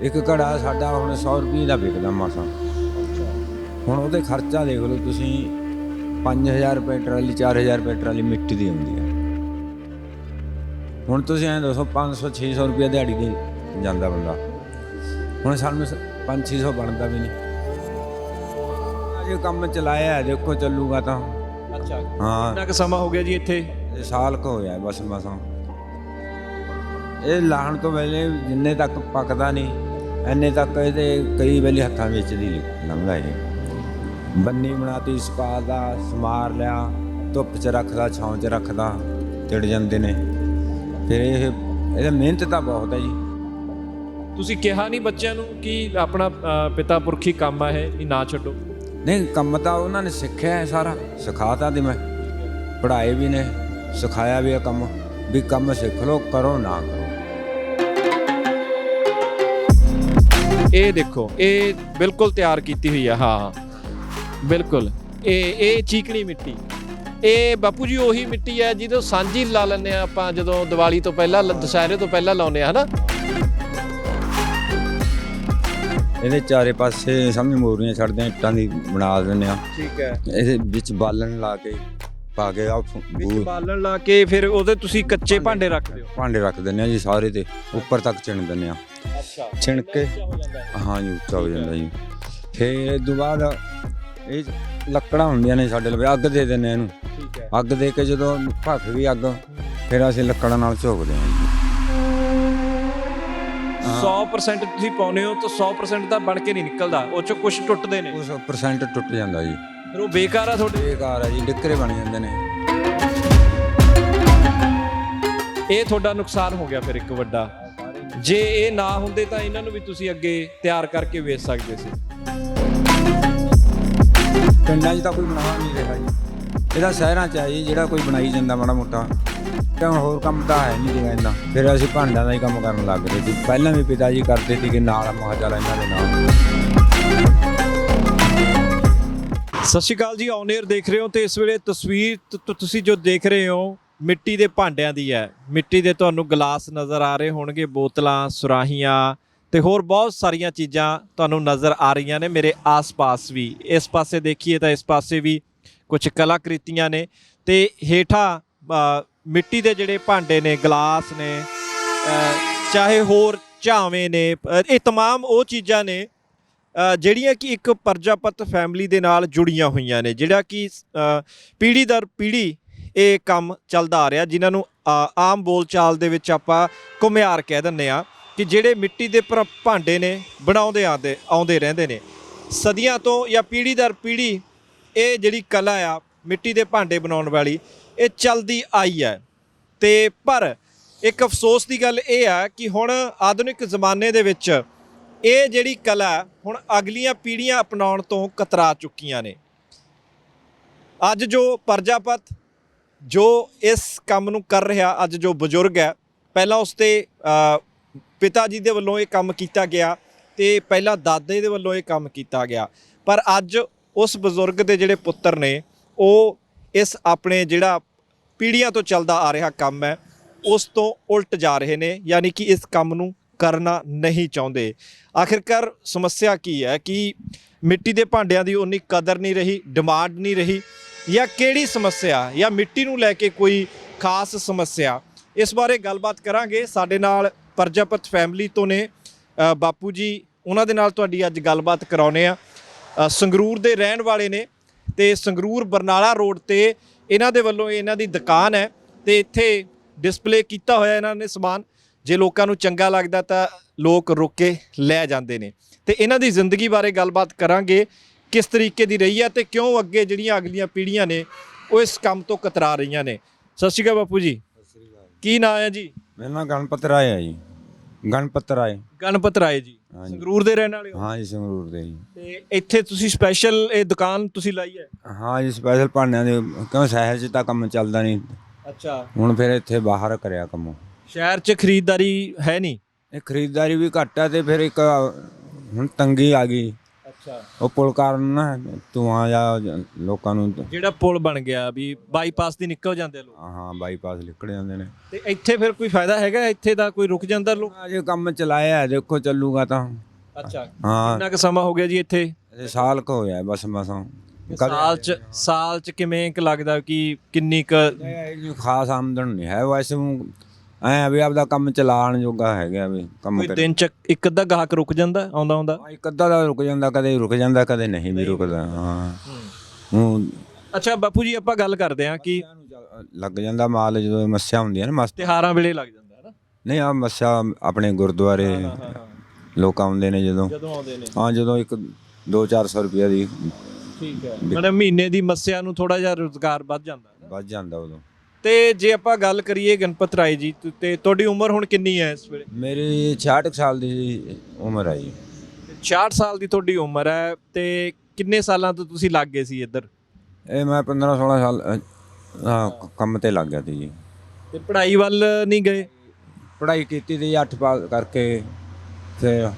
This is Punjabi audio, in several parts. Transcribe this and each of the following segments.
ਇੱਕ ਘੜਾ ਸਾਡਾ ਹੁਣ 100 ਰੁਪਏ ਦਾ ਵਿਕਦਾ ਮਾਸਾ। ਹੁਣ ਉਹਦੇ ਖਰਚਾ ਦੇਖ ਲਓ ਤੁਸੀਂ 5000 ਰੁਪਏ ਟਰਾਲੀ 4000 ਰੁਪਏ ਟਰਾਲੀ ਮਿੱਟੀ ਦੀ ਹੁੰਦੀ ਹੈ। ਹੁਣ ਤੁਸੀਂ ਐਂ ਦੱਸੋ 500 600 ਰੁਪਏ ਦਿਹਾੜੀ ਦੇ ਜਾਂਦਾ ਬੰਦਾ। ਹੁਣ ਸਾਨੂੰ 5-600 ਬਣਦਾ ਵੀ ਨਹੀਂ। ਅਜੇ ਕੰਮ ਚਲਾਇਆ ਦੇਖੋ ਚੱਲੂਗਾ ਤਾਂ। ਅੱਛਾ। ਹਾਂ। ਕਿੰਨਾ ਕੁ ਸਮਾਂ ਹੋ ਗਿਆ ਜੀ ਇੱਥੇ? ਸਾਲ ਕੁ ਹੋਇਆ ਬਸ ਮਸਾਂ ਇਹ ਲਾਹਣ ਤੋਂ ਵੇਲੇ ਜਿੰਨੇ ਤੱਕ ਪੱਕਦਾ ਨਹੀਂ ਐਨੇ ਤੱਕ ਇਹਦੇ ਕਈ ਵੇਲੇ ਹੱਥਾਂ ਵਿੱਚ ਦੀ ਲੰਘਦਾ ਇਹ। ਬੰਨੀ ਬਣਾਤੀ ਸਕਾ ਦਾ ਸਮਾਰ ਲਿਆ ਧੁੱਪ 'ਚ ਰੱਖਦਾ ਛਾਂ 'ਚ ਰੱਖਦਾ ਚੜ ਜਾਂਦੇ ਨੇ। ਫਿਰ ਇਹ ਇਹਦਾ ਮਿਹਨਤ ਤਾਂ ਬਹੁਤ ਹੈ ਜੀ। ਤੁਸੀਂ ਕਿਹਾ ਨਹੀਂ ਬੱਚਿਆਂ ਨੂੰ ਕਿ ਆਪਣਾ ਪਿਤਾ ਪੁਰਖੀ ਕੰਮ ਆ ਇਹ ਵੀ ਨਾ ਛੱਡੋ। ਨਹੀਂ ਕੰਮ ਤਾਂ ਉਹਨਾਂ ਨੇ ਸਿੱਖਿਆ ਹੈ ਸਾਰਾ। ਸਿਖਾਤਾ ਦੀ ਮੈਂ। ਪੜ੍ਹਾਏ ਵੀ ਨੇ ਸਿਖਾਇਆ ਵੀ ਹੈ ਕੰਮ। ਵੀ ਕੰਮ ਸਿੱਖ ਲਓ ਕਰੋ ਨਾ ਕਰੋ। ਇਹ ਦੇਖੋ ਇਹ ਬਿਲਕੁਲ ਤਿਆਰ ਕੀਤੀ ਹੋਈ ਆ ਹਾਂ। ਬਿਲਕੁਲ। ਇਹ ਇਹ ਚੀਕਣੀ ਮਿੱਟੀ। ਇਹ ਬਾਪੂ ਜੀ ਉਹੀ ਮਿੱਟੀ ਹੈ ਜਿਹਦੋਂ ਸਾਂਝੀ ਲਾ ਲੈਂਦੇ ਆ ਆਪਾਂ ਜਦੋਂ ਦੀਵਾਲੀ ਤੋਂ ਪਹਿਲਾਂ ਦੁਸਹਿਰੇ ਤੋਂ ਪਹਿਲਾਂ ਲਾਉਂਦੇ ਆ ਹਨਾ? ਇਹਦੇ ਚਾਰੇ ਪਾਸੇ ਸਾਹਮਣੇ ਮੋਰੀਆਂ ਛੱਡਦੇ ਆ ਇੱਟਾਂ ਦੀ ਬਣਾ ਦਿੰਦੇ ਆ। ਠੀਕ ਹੈ। ਇਹਦੇ ਵਿੱਚ ਬਾਲਣ ਲਾ ਕੇ ਪਾ ਕੇ ਆ ਵਿੱਚ ਬਾਲਣ ਲਾ ਕੇ ਫਿਰ ਉਹਦੇ ਤੁਸੀਂ ਕੱਚੇ ਭਾਂਡੇ ਰੱਖਦੇ ਹੋ? ਭਾਂਡੇ ਰੱਖ ਦਿੰਦੇ ਆ ਜੀ ਸਾਰੇ ਤੇ ਉੱਪਰ ਤੱਕ ਚਿਣ ਦਿੰਦੇ ਆ। ਅੱਛਾ। ਛਿਣ ਕੇ ਹਾਂ ਜੀ ਉੱਚਾ ਹੋ ਜਾਂਦਾ ਜੀ। ਫਿਰ ਇਹ ਤੋਂ ਬਾਅਦ ਇਹ ਲੱਕੜਾਂ ਹੁੰਦੀਆਂ ਨੇ ਸਾਡੇ ਲਵੇ ਅੱਗ ਦੇ ਦਿੰਦੇ ਆ ਇਹਨੂੰ। ਠੀਕ ਹੈ। ਅੱਗ ਦੇ ਕੇ ਜਦੋਂ ਭੱਖ ਗਈ ਅੱਗ ਫਿਰ ਅਸੀਂ ਲੱਕੜਾਂ ਨਾਲ ਝੋਕਦੇ ਜੀ। 100% ਤੁਸੀਂ ਪਾਉਨੇ ਹੋ ਤਾਂ 100% ਤਾਂ ਬਣ ਕੇ ਨਹੀਂ ਨਿਕਲਦਾ ਉਹ ਚੋਂ ਕੁਝ ਟੁੱਟਦੇ ਨੇ। ਉਸ ਪਰਸੈਂਟ ਟੁੱਟ ਜਾਂਦਾ ਜੀ। ਫਿਰ ਉਹ ਬੇਕਾਰ ਆ ਤੁਹਾਡੇ। ਬੇਕਾਰ ਆ ਜੀ ਡਿੱਕਰੇ ਬਣ ਜਾਂਦੇ ਨੇ। ਇਹ ਤੁਹਾਡਾ ਨੁਕਸਾਨ ਹੋ ਗਿਆ ਫਿਰ ਇੱਕ ਵੱਡਾ। ਜੇ ਇਹ ਨਾ ਹੁੰਦੇ ਤਾਂ ਇਹਨਾਂ ਨੂੰ ਵੀ ਤੁਸੀਂ ਅੱਗੇ ਤਿਆਰ ਕਰਕੇ ਵੇਚ ਸਕਦੇ ਸੀ। ਪਿੰਡਾਂ 'ਚ ਤਾਂ ਕੋਈ ਬਣਾ ਨਹੀਂ ਰਿਹਾ ਜੀ। ਇਹਦਾ ਸ਼ਹਿਰਾਂ 'ਚ ਆ ਜੀ ਜਿਹੜਾ ਕੋਈ ਬਣਾਈ ਜਾਂਦਾ ਮਾੜਾ ਮੋਟਾ। ਕਿਉਂ ਹੋਰ ਕੰਮ ਤਾਂ ਹੈ ਨਹੀਂ ਰਿਹਾ ਇੰਨਾ। ਫਿਰ ਅਸੀਂ ਭਾਂਡਿਆਂ ਦਾ ਹੀ ਕੰਮ ਕਰਨ ਲੱਗ ਗਏ ਸੀ ਪਹਿਲਾਂ ਵੀ ਪਿਤਾ ਜੀ ਕਰਦੇ ਸੀਗੇ ਨਾਲ ਮਹਾ ਚੱਲ ਇਹਨਾਂ ਦੇ ਨਾਲ। ਸਤਿ ਸ਼੍ਰੀ ਅਕਾਲ ਜੀ ਔਨ 에ਅਰ ਦੇਖ ਰਹੇ ਹੋ ਤੇ ਇਸ ਵੇਲੇ ਤਸਵੀਰ ਤ- ਤ- ਤੁਸੀਂ ਜੋ ਦੇਖ ਰਹੇ ਹੋ ਮਿੱਟੀ ਦੇ ਭਾਂਡਿਆਂ ਦੀ ਹੈ ਮਿੱਟੀ ਦੇ ਤੁਹਾਨੂੰ ਗਲਾਸ ਨਜ਼ਰ ਆ ਰਹੇ ਹੋਣਗੇ ਬੋਤਲਾਂ ਸੁਰਾਹੀਆਂ ਤੇ ਹੋਰ ਬਹੁਤ ਸਾਰੀਆਂ ਚੀਜ਼ਾਂ ਤੁਹਾਨੂੰ ਨਜ਼ਰ ਆ ਰਹੀਆਂ ਨੇ ਮੇਰੇ ਆਸ-ਪਾਸ ਵੀ ਇਸ ਪਾਸੇ ਦੇਖੀਏ ਤਾਂ ਇਸ ਪਾਸੇ ਵੀ ਕੁਝ ਕਲਾਕ੍ਰਿਤੀਆਂ ਨੇ ਤੇ ਹੇਠਾਂ ਅ, ਮਿੱਟੀ ਦੇ ਜਿਹੜੇ ਭਾਂਡੇ ਨੇ ਗਲਾਸ ਨੇ ਅ, ਚਾਹੇ ਹੋਰ ਝਾਵੇਂ ਨੇ ਅ, ਇਹ तमाम ਉਹ ਚੀਜ਼ਾਂ ਨੇ ਅ, ਜਿਹੜੀਆਂ ਕਿ ਇੱਕ ਪਰਜਾਪਤ ਫੈਮਿਲੀ ਦੇ ਨਾਲ ਜੁੜੀਆਂ ਹੋਈਆਂ ਨੇ ਜਿਹੜਾ ਕਿ ਅ, ਪੀੜ੍ਹੀ ਦਰ ਪੀੜ੍ਹੀ ਇਹ ਕੰਮ ਚੱਲਦਾ ਆ ਰਿਹਾ, ਜਿਨ੍ਹਾਂ ਨੂੰ ਆਮ ਬੋਲਚਾਲ ਦੇ ਵਿੱਚ ਆਪਾਂ ਘੁਮਿਆਰ ਕਹਿ ਦਿੰਦੇ ਆ ਕਿ ਜਿਹੜੇ ਮਿੱਟੀ ਦੇ ਪਰ- ਭਾਂਡੇ ਨੇ, ਬਣਾਉਂਦੇ ਆਉਂਦੇ ਆਉਂਦੇ ਰਹਿੰਦੇ ਨੇ। ਸਦੀਆਂ ਤੋਂ ਜਾਂ ਪੀੜ੍ਹੀ ਦਰ ਪੀੜ੍ਹੀ ਇਹ ਜਿਹੜੀ ਕਲਾ ਆ, ਮਿੱਟੀ ਦੇ ਭਾਂਡੇ ਬਣਾਉਣ ਵਾਲੀ, ਇਹ ਚੱਲਦੀ ਆਈ ਹੈ। ਤੇ ਪਰ ਇੱਕ ਅਫਸੋਸ ਦੀ ਗੱਲ ਇਹ ਆ ਕਿ ਹੁਣ ਆਧੁਨਿਕ ਜ਼ਮਾਨੇ ਦੇ ਵਿੱਚ ਇਹ ਜਿਹੜੀ ਕਲਾ ਹੁਣ ਅਗਲੀਆਂ ਪੀੜ੍ਹੀਆਂ ਅਪਣਾਉਣ ਤੋਂ ਕਤਰਾ ਚੁੱਕੀਆਂ ਨੇ। ਅੱਜ ਜੋ ਪਰਜਾਪਤ ਜੋ ਇਸ ਕੰਮ ਨੂੰ ਕਰ ਰਿਹਾ ਅੱਜ ਜੋ ਬਜ਼ੁਰਗ ਹੈ, ਪਹਿਲਾਂ ਉਸ ਤੇ ਪਿਤਾ ਜੀ ਦੇ ਵੱਲੋਂ ਇਹ ਕੰਮ ਕੀਤਾ ਗਿਆ ਤੇ ਪਹਿਲਾਂ ਦਾਦੇ ਦੇ ਵੱਲੋਂ ਇਹ ਕੰਮ ਕੀਤਾ ਗਿਆ। ਪਰ ਅੱਜ ਉਸ ਬਜ਼ੁਰਗ ਦੇ ਜਿਹੜੇ ਪੁੱਤਰ ਨੇ, ਉਹ ਇਸ ਆਪਣੇ ਜਿਹੜਾ ਪੀੜ੍ਹੀਆਂ ਤੋਂ ਚੱਲਦਾ ਆ ਰਿਹਾ ਕੰਮ ਹੈ, ਉਸ ਤੋਂ ਉਲਟ ਜਾ ਰਹੇ ਨੇ, ਯਾਨੀ ਕਿ ਇਸ ਕੰਮ ਨੂੰ ਕਰਨਾ ਨਹੀਂ ਚਾਹੁੰਦੇ। ਆਖਿਰਕਾਰ ਸਮੱਸਿਆ ਕੀ ਹੈ ਕਿ ਮਿੱਟੀ ਦੇ ਭਾਂਡਿਆਂ ਦੀ ਉਨੀ ਕਦਰ ਨਹੀਂ ਰਹੀ, ਡਿਮਾਂਡ ਨਹੀਂ ਰਹੀ ਜਾਂ ਕਿਹੜੀ ਸਮੱਸਿਆ ਜਾਂ ਮਿੱਟੀ ਨੂੰ ਲੈ ਕੇ ਕੋਈ ਖਾਸ ਸਮੱਸਿਆ, ਇਸ ਬਾਰੇ ਗੱਲਬਾਤ ਕਰਾਂਗੇ। ਸਾਡੇ ਨਾਲ ਪਰਜਾਪਤ ਫੈਮਿਲੀ ਤੋਂ ਨੇ ਬਾਪੂ ਜੀ। ਉਹਨਾਂ ਦੇ ਨਾਲ ਤੁਹਾਡੀ ਅੱਜ ਗੱਲਬਾਤ ਕਰਾਉਨੇ ਆ ਸੰਗਰੂਰ ਦੇ ਰਹਿਣ ਵਾਲੇ ਨੇ ਤੇ ਸੰਗਰੂਰ ਬਰਨਾਲਾ ਰੋਡ ਤੇ ਇਹਨਾਂ ਦੇ ਵੱਲੋਂ ਇਹਨਾਂ ਦੀ ਦੁਕਾਨ ਹੈ ਤੇ ਇੱਥੇ ਡਿਸਪਲੇ ਕੀਤਾ ਹੋਇਆ ਇਹਨਾਂ ਨੇ ਸਮਾਨ। ਜੇ ਲੋਕਾਂ ਨੂੰ ਚੰਗਾ ਲੱਗਦਾ ਤਾਂ ਲੋਕ ਰੁਕ ਕੇ ਲੈ ਜਾਂਦੇ ਨੇ। ਤੇ ਇਹਨਾਂ ਦੀ ਜ਼ਿੰਦਗੀ ਬਾਰੇ ਗੱਲਬਾਤ ਕਰਾਂਗੇ। ਕਿਸ ਤਰੀਕੇ ਦੀ ਰਹੀ ਹੈ ਤੇ ਕਿਉਂ ਅੱਗੇ ਜਿਹੜੀਆਂ ਅਗਲੀਆਂ ਪੀੜ੍ਹੀਆਂ ਨੇ ਉਹ ਇਸ ਕੰਮ ਤੋਂ ਕਤਰਾ ਰਹੀਆਂ ਨੇ? ਸਤਿ ਸ਼੍ਰੀ ਅਕਾਲ ਬਾਪੂ ਜੀ। ਕੀ ਨਾਂ ਹੈ ਜੀ? ਮੇਰਾ ਨਾਮ ਗਣਪਤ ਰਾਏ ਹੈ ਜੀ। ਗਣਪਤ ਰਾਏ। ਗਣਪਤ ਰਾਏ ਜੀ। ਹਾਂਜੀ। ਸੰਗਰੂਰ ਦੇ ਰਹਿਣ ਵਾਲੇ ਹੋ? ਹਾਂ ਜੀ ਸੰਗਰੂਰ ਦੇ ਜੀ। ਤੇ ਇੱਥੇ ਤੁਸੀਂ ਸਪੈਸ਼ਲ ਇਹ ਦੁਕਾਨ ਤੁਸੀਂ ਲਾਈ ਹੈ? ਹਾਂ ਜੀ ਸਪੈਸ਼ਲ ਭਾਂਡਿਆਂ ਦੇ ਕਿਉਂ ਸ਼ਹਿਰ 'ਚ ਤਾਂ ਕੰਮ ਚੱਲਦਾ ਨਹੀਂ। ਅੱਛਾ। ਹੁਣ ਫਿਰ ਇੱਥੇ ਬਾਹਰ ਕਰਿਆ ਕੰਮ। ਸ਼ਹਿਰ 'ਚ ਖਰੀਦਦਾਰੀ ਹੈ ਨਹੀਂ? ਇਹ ਖਰੀਦਦਾਰੀ ਵੀ ਘੱਟ ਆ ਤੇ ਫਿਰ ਇੱਕ ਹੁਣ ਤੰਗੀ ਆ ਗਈ। ਅੱਛਾ ਉਹ ਪੁਲ ਕਾਰਨ ਨਾ ਧੂਆਂ ਜਾਂ ਲੋਕਾਂ ਨੂੰ ਜਿਹੜਾ ਪੁਲ ਬਣ ਗਿਆ ਵੀ ਬਾਈਪਾਸ ਦੀ ਨਿਕਲ ਜਾਂਦੇ ਲੋਕ। ਹਾਂ ਬਾਈਪਾਸ ਨਿਕਲ ਜਾਂਦੇ ਨੇ। ਤੇ ਇੱਥੇ ਫਿਰ ਕੋਈ ਫਾਇਦਾ ਹੈਗਾ? ਇੱਥੇ ਦਾ ਕੋਈ ਰੁਕ ਜਾਂਦਾ ਲੋਕ? ਅਜੇ ਕੰਮ ਚਲਾਇਆ ਹੈ, ਦੇਖੋ ਚੱਲੂਗਾ ਤਾਂ। ਅੱਛਾ। ਹਾਂ। ਕਿੰਨਾ ਕੁ ਸਮਾਂ ਹੋ ਗਿਆ ਜੀ ਇੱਥੇ? ਇਹ ਸਾਲ ਕੁ ਹੋਇਆ ਬਸ ਮਸਾਂ ਸਾਲ ਚ ਸਾਲ ਚ ਕਿਵੇਂ ਕਿ ਲੱਗਦਾ ਕਿ ਕਿੰਨੀ ਕ ਖਾਸ ਆਮਦਨ ਨਹੀਂ ਹੈ ਵੈਸੇ ਐ ਵੀ ਆਪਦਾ ਕੰਮ ਚਲਾਉਣ ਜੋਗਾ ਹੈਗਾ ਵੀ ਕੰਮ ਕੋਈ ਦਿਨ ਚ ਇੱਕ ਅੱਧਾ ਗਾਹਕ ਰੁਕ ਜਾਂਦਾ ਆਉਂਦਾ ਆਉਂਦਾ? ਇੱਕ ਅੱਧਾ ਦਾ ਰੁਕ ਜਾਂਦਾ ਕਦੇ ਰੁਕ ਜਾਂਦਾ ਕਦੇ ਨਹੀਂ ਵੀ ਰੁਕਦਾ ਹਾਂ। ਹੁਣ ਅੱਛਾ ਬਾਪੂ ਜੀ ਆਪਾਂ ਗੱਲ ਕਰਦੇ ਹਾਂ ਕਿ ਲੱਗ ਜਾਂਦਾ ਮਾਲ ਜਦੋਂ ਮੱਸਿਆ ਹੁੰਦੀ ਹੈ ਨਾ ਮਸਤ ਤਿਹਾਰਾਂ ਵੇਲੇ ਲੱਗ ਜਾਂਦਾ ਹੈ ਨਾ ਨਹੀਂ ਆ ਮੱਸਿਆ ਆਪਣੇ ਗੁਰਦੁਆਰੇ ਲੋਕ ਆਉਂਦੇ ਨੇ ਜਦੋਂ। ਜਦੋਂ ਆਉਂਦੇ ਨੇ। ਹਾਂ ਜਦੋਂ ਇੱਕ 2-400 ਰੁਪਏ ਦੀ ਠੀਕ ਹੈ। ਮਤਲਬ ਮਹੀਨੇ ਦੀ ਮੱਸਿਆ ਨੂੰ ਥੋੜਾ ਜਿਹਾ ਰੋਜ਼ਗਾਰ ਵੱਧ ਜਾਂਦਾ ਹੈ। ਵੱਜ ਜਾਂਦਾ ਉਦੋਂ। ਤੇ ਜੇ ਆਪਾਂ ਗੱਲ ਕਰੀਏ ਗਣਪਤ ਰਾਏ ਜੀ ਤੇ- ਤੇ ਤੁਹਾਡੀ ਉਮਰ ਹੁਣ ਕਿੰਨੀ ਹੈ ਇਸ ਵੇਲੇ? ਮੇਰੀ 66 ਕੁ ਸਾਲ ਦੀ ਉਮਰ ਹੈ ਜੀ। 66 ਸਾਲ ਦੀ ਤੁਹਾਡੀ ਉਮਰ ਹੈ ਤੇ ਕਿੰਨੇ ਸਾਲਾਂ ਤੋਂ ਤੁਸੀਂ ਲੱਗ ਗਏ ਸੀ ਇੱਧਰ? ਇਹ ਮੈਂ 15-16 ਸਾਲ ਅ, ਹਾਂ, ਕੰਮ ਤੇ ਲੱਗ ਗਿਆ ਸੀ ਜੀ। ਤੇ ਪੜ੍ਹਾਈ ਵੱਲ ਨਹੀਂ ਗਏ? ਪੜ੍ਹਾਈ ਕੀਤੀ ਤੇ 8 ਪਾਸ ਕਰਕੇ ਫਿਰ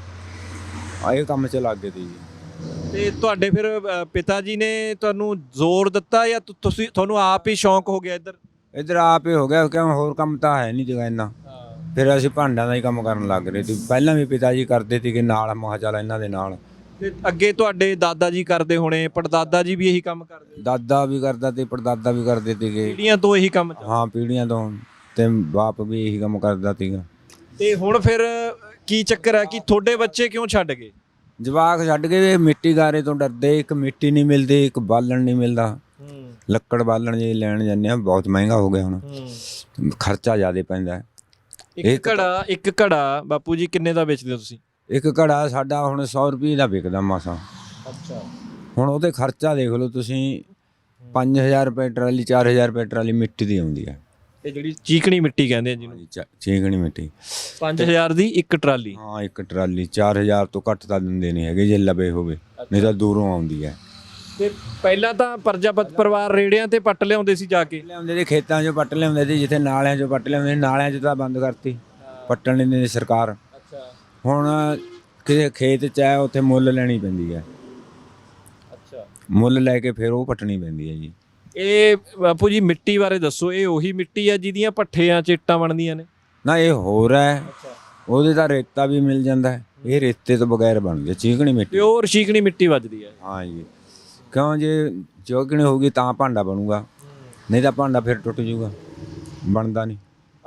ਆਏ ਕੰਮ 'ਚ ਲੱਗ ਗਏ ਸੀ ਜੀ। ਤੇ ਤੁਹਾਡੇ ਫਿਰ ਅ, ਪਿਤਾ ਜੀ ਨੇ ਤੁਹਾਨੂੰ ਜ਼ੋਰ ਦਿੱਤਾ ਜਾਂ ਤੁ- ਤੁਸੀਂ ਤੁਹਾਨੂੰ ਆਪ ਹੀ ਸ਼ੌਂਕ ਹੋ ਗਿਆ ਇੱਧਰ? ਇੱਧਰ ਆਪ ਹੀ ਹੋ ਗਿਆ ਕਿਉਂ ਹੋਰ ਕੰਮ ਤਾਂ ਹੈ ਨਹੀਂ ਜਗਾ ਇੰਨਾ। ਫਿਰ ਅਸੀਂ ਭਾਂਡਿਆਂ ਦਾ ਹੀ ਕੰਮ ਕਰਨ ਲੱਗ ਰਹੇ ਸੀ। ਪਹਿਲਾਂ ਵੀ ਪਿਤਾ ਜੀ ਕਰਦੇ ਸੀ ਕਿ ਨਾਲ ਮਹਾ ਚੱਲ ਇਹਨਾਂ ਦੇ ਨਾਲ। ਤੇ ਅੱਗੇ ਤੁਹਾਡੇ ਦਾਦਾ ਜੀ ਕਰਦੇ ਹੋਣੇ ਪੜਦਾਦਾ ਜੀ ਵੀ ਇਹੀ ਕੰਮ ਕਰਦੇ ਦਾਦਾ ਵੀ ਕਰਦਾ ਤੇ ਪੜਦਾਦਾ ਵੀ ਕਰਦੇ ਸੀਗੇ। ਪੀੜ੍ਹੀਆਂ ਤੋਂ ਇਹੀ ਕੰਮ ਚੱਲ- ਹਾਂ ਪੀੜ੍ਹੀਆਂ ਤੋਂ। ਤੇ ਬਾਪ ਵੀ ਇਹੀ ਕੰਮ ਕਰਦਾ ਸੀਗਾ। ਤੇ ਹੁਣ ਫਿਰ ਕੀ ਚੱਕਰ ਹੈ ਕਿ ਤੁਹਾਡੇ ਬੱਚੇ ਕਿਉਂ ਛੱਡ ਗਏ? ਜਵਾਕ ਛੱਡ ਕੇ ਵੀ ਮਿੱਟੀ ਗਾਰੇ ਤੋਂ ਡਰਦੇ ਇੱਕ ਮਿੱਟੀ ਨਹੀਂ ਮਿਲਦੀ ਇੱਕ ਬਾਲਣ ਨਹੀਂ ਮਿਲਦਾ। ਲੱਕੜ ਬਾਲਣ ਜੇ ਲੈਣ ਜਾਂਦੇ ਆ ਬਹੁਤ ਮਹਿੰਗਾ ਹੋ ਗਿਆ ਹੁਣ। ਖਰਚਾ ਜ਼ਿਆਦਾ ਪੈਂਦਾ। ਇੱਕ ਘੜਾ ਇੱਕ ਘੜਾ ਬਾਪੂ ਜੀ ਕਿੰਨੇ ਦਾ ਵੇਚਦੇ ਹੋ ਤੁਸੀਂ? ਇੱਕ ਘੜਾ ਸਾਡਾ ਹੁਣ 100 ਰੁਪਏ ਦਾ ਵਿਕਦਾ ਮਾਸਾ। ਅੱਛਾ। ਹੁਣ ਉਹਤੇ ਖਰਚਾ ਦੇਖ ਲਓ ਤੁਸੀਂ 5000 ਰੁਪਏ ਟਰਾਲੀ 4000 ਰੁਪਏ ਟਰਾਲੀ ਮਿੱਟੀ ਦੀ ਆਉਂਦੀ ਹੈ। ਇਹ ਜਿਹੜੀ ਚੀਕਣੀ ਮਿੱਟੀ ਕਹਿੰਦੇ ਆ ਜਿਹਨੂੰ ਚੀਕਣੀ ਮਿੱਟੀ। 5000 ਦੀ ਇੱਕ ਟਰਾਲੀ। ਹਾਂ ਇੱਕ ਟਰਾਲੀ 4000 ਤੋਂ ਘੱਟ ਤਾਂ ਦਿੰਦੇ ਨਹੀਂ ਹੈਗੇ ਜੇ ਲਵੇ ਹੋਵੇ। ਨਹੀਂ ਤਾਂ ਦੂਰੋਂ ਆਉਂਦੀ ਹੈ। ਤੇ ਪਹਿਲਾਂ ਤਾਂ ਪ੍ਰਜਾਪਤ ਪਰਿਵਾਰ ਰੇੜਿਆਂ ਤੇ ਪੱਟ ਲਿਆਉਂਦੇ ਸੀ ਜਾ ਕੇ। ਲਿਆਉਂਦੇ ਸੀ ਖੇਤਾਂ 'ਚੋਂ ਪੱਟ ਲਿਆਉਂਦੇ ਸੀ ਜਿੱਥੇ ਨਾਲਿਆਂ 'ਚੋਂ ਪੱਟ ਲਿਆਉਂਦੇ ਸੀ ਨਾਲਿਆਂ 'ਚ ਤਾਂ ਬੰਦ ਕਰਤੀ ਪੱਟਣ ਨਹੀਂ ਦਿੰਦੀ ਸਰਕਾਰ। ਅੱਛਾ। ਹੁਣ ਕਿਸੇ ਖੇਤ 'ਚ ਹੈ ਉੱਥੇ ਮੁੱਲ ਲੈਣੀ ਪੈਂਦੀ ਹੈ। ਅੱਛਾ। ਮੁੱਲ ਲੈ ਕੇ ਫਿਰ ਉਹ ਪੱਟਣੀ ਪੈਂਦੀ ਹੈ ਜੀ। ਇਹ ਬਾਪੂ ਜੀ ਮਿੱਟੀ ਬਾਰੇ ਦੱਸੋ ਇਹ ਉਹੀ ਮਿੱਟੀ ਆ ਜਿਹਦੀਆਂ ਪੱਠਿਆਂ ਚ ਇੱਟਾਂ ਬਣਦੀਆਂ ਨੇ? ਨਾ ਇਹ ਹੋਰ ਹੈ। ਅੱਛਾ। ਉਹਦੇ ਤਾਂ ਰੇਤਾ ਵੀ ਮਿਲ ਜਾਂਦਾ ਹੈ। ਇਹ ਰੇਤੇ ਤੋਂ ਬਗੈਰ ਬਣਦੀ ਹੈ ਚੀਕਣੀ ਮਿੱਟੀ। ਪਿਓਰ ਚੀਕਣੀ ਮਿੱਟੀ ਵੱਜਦੀ ਹੈ। ਹਾਂ ਜੀ। ਕਿਉਂ ਜੇ ਚੀਕਣੀ ਹੋਊਗੀ ਤਾਂ ਭਾਂਡਾ ਬਣੂਗਾ। ਨਹੀਂ ਤਾਂ ਭਾਂਡਾ ਫਿਰ ਟੁੱਟ ਜਾਊਗਾ। ਬਣਦਾ ਨਹੀਂ।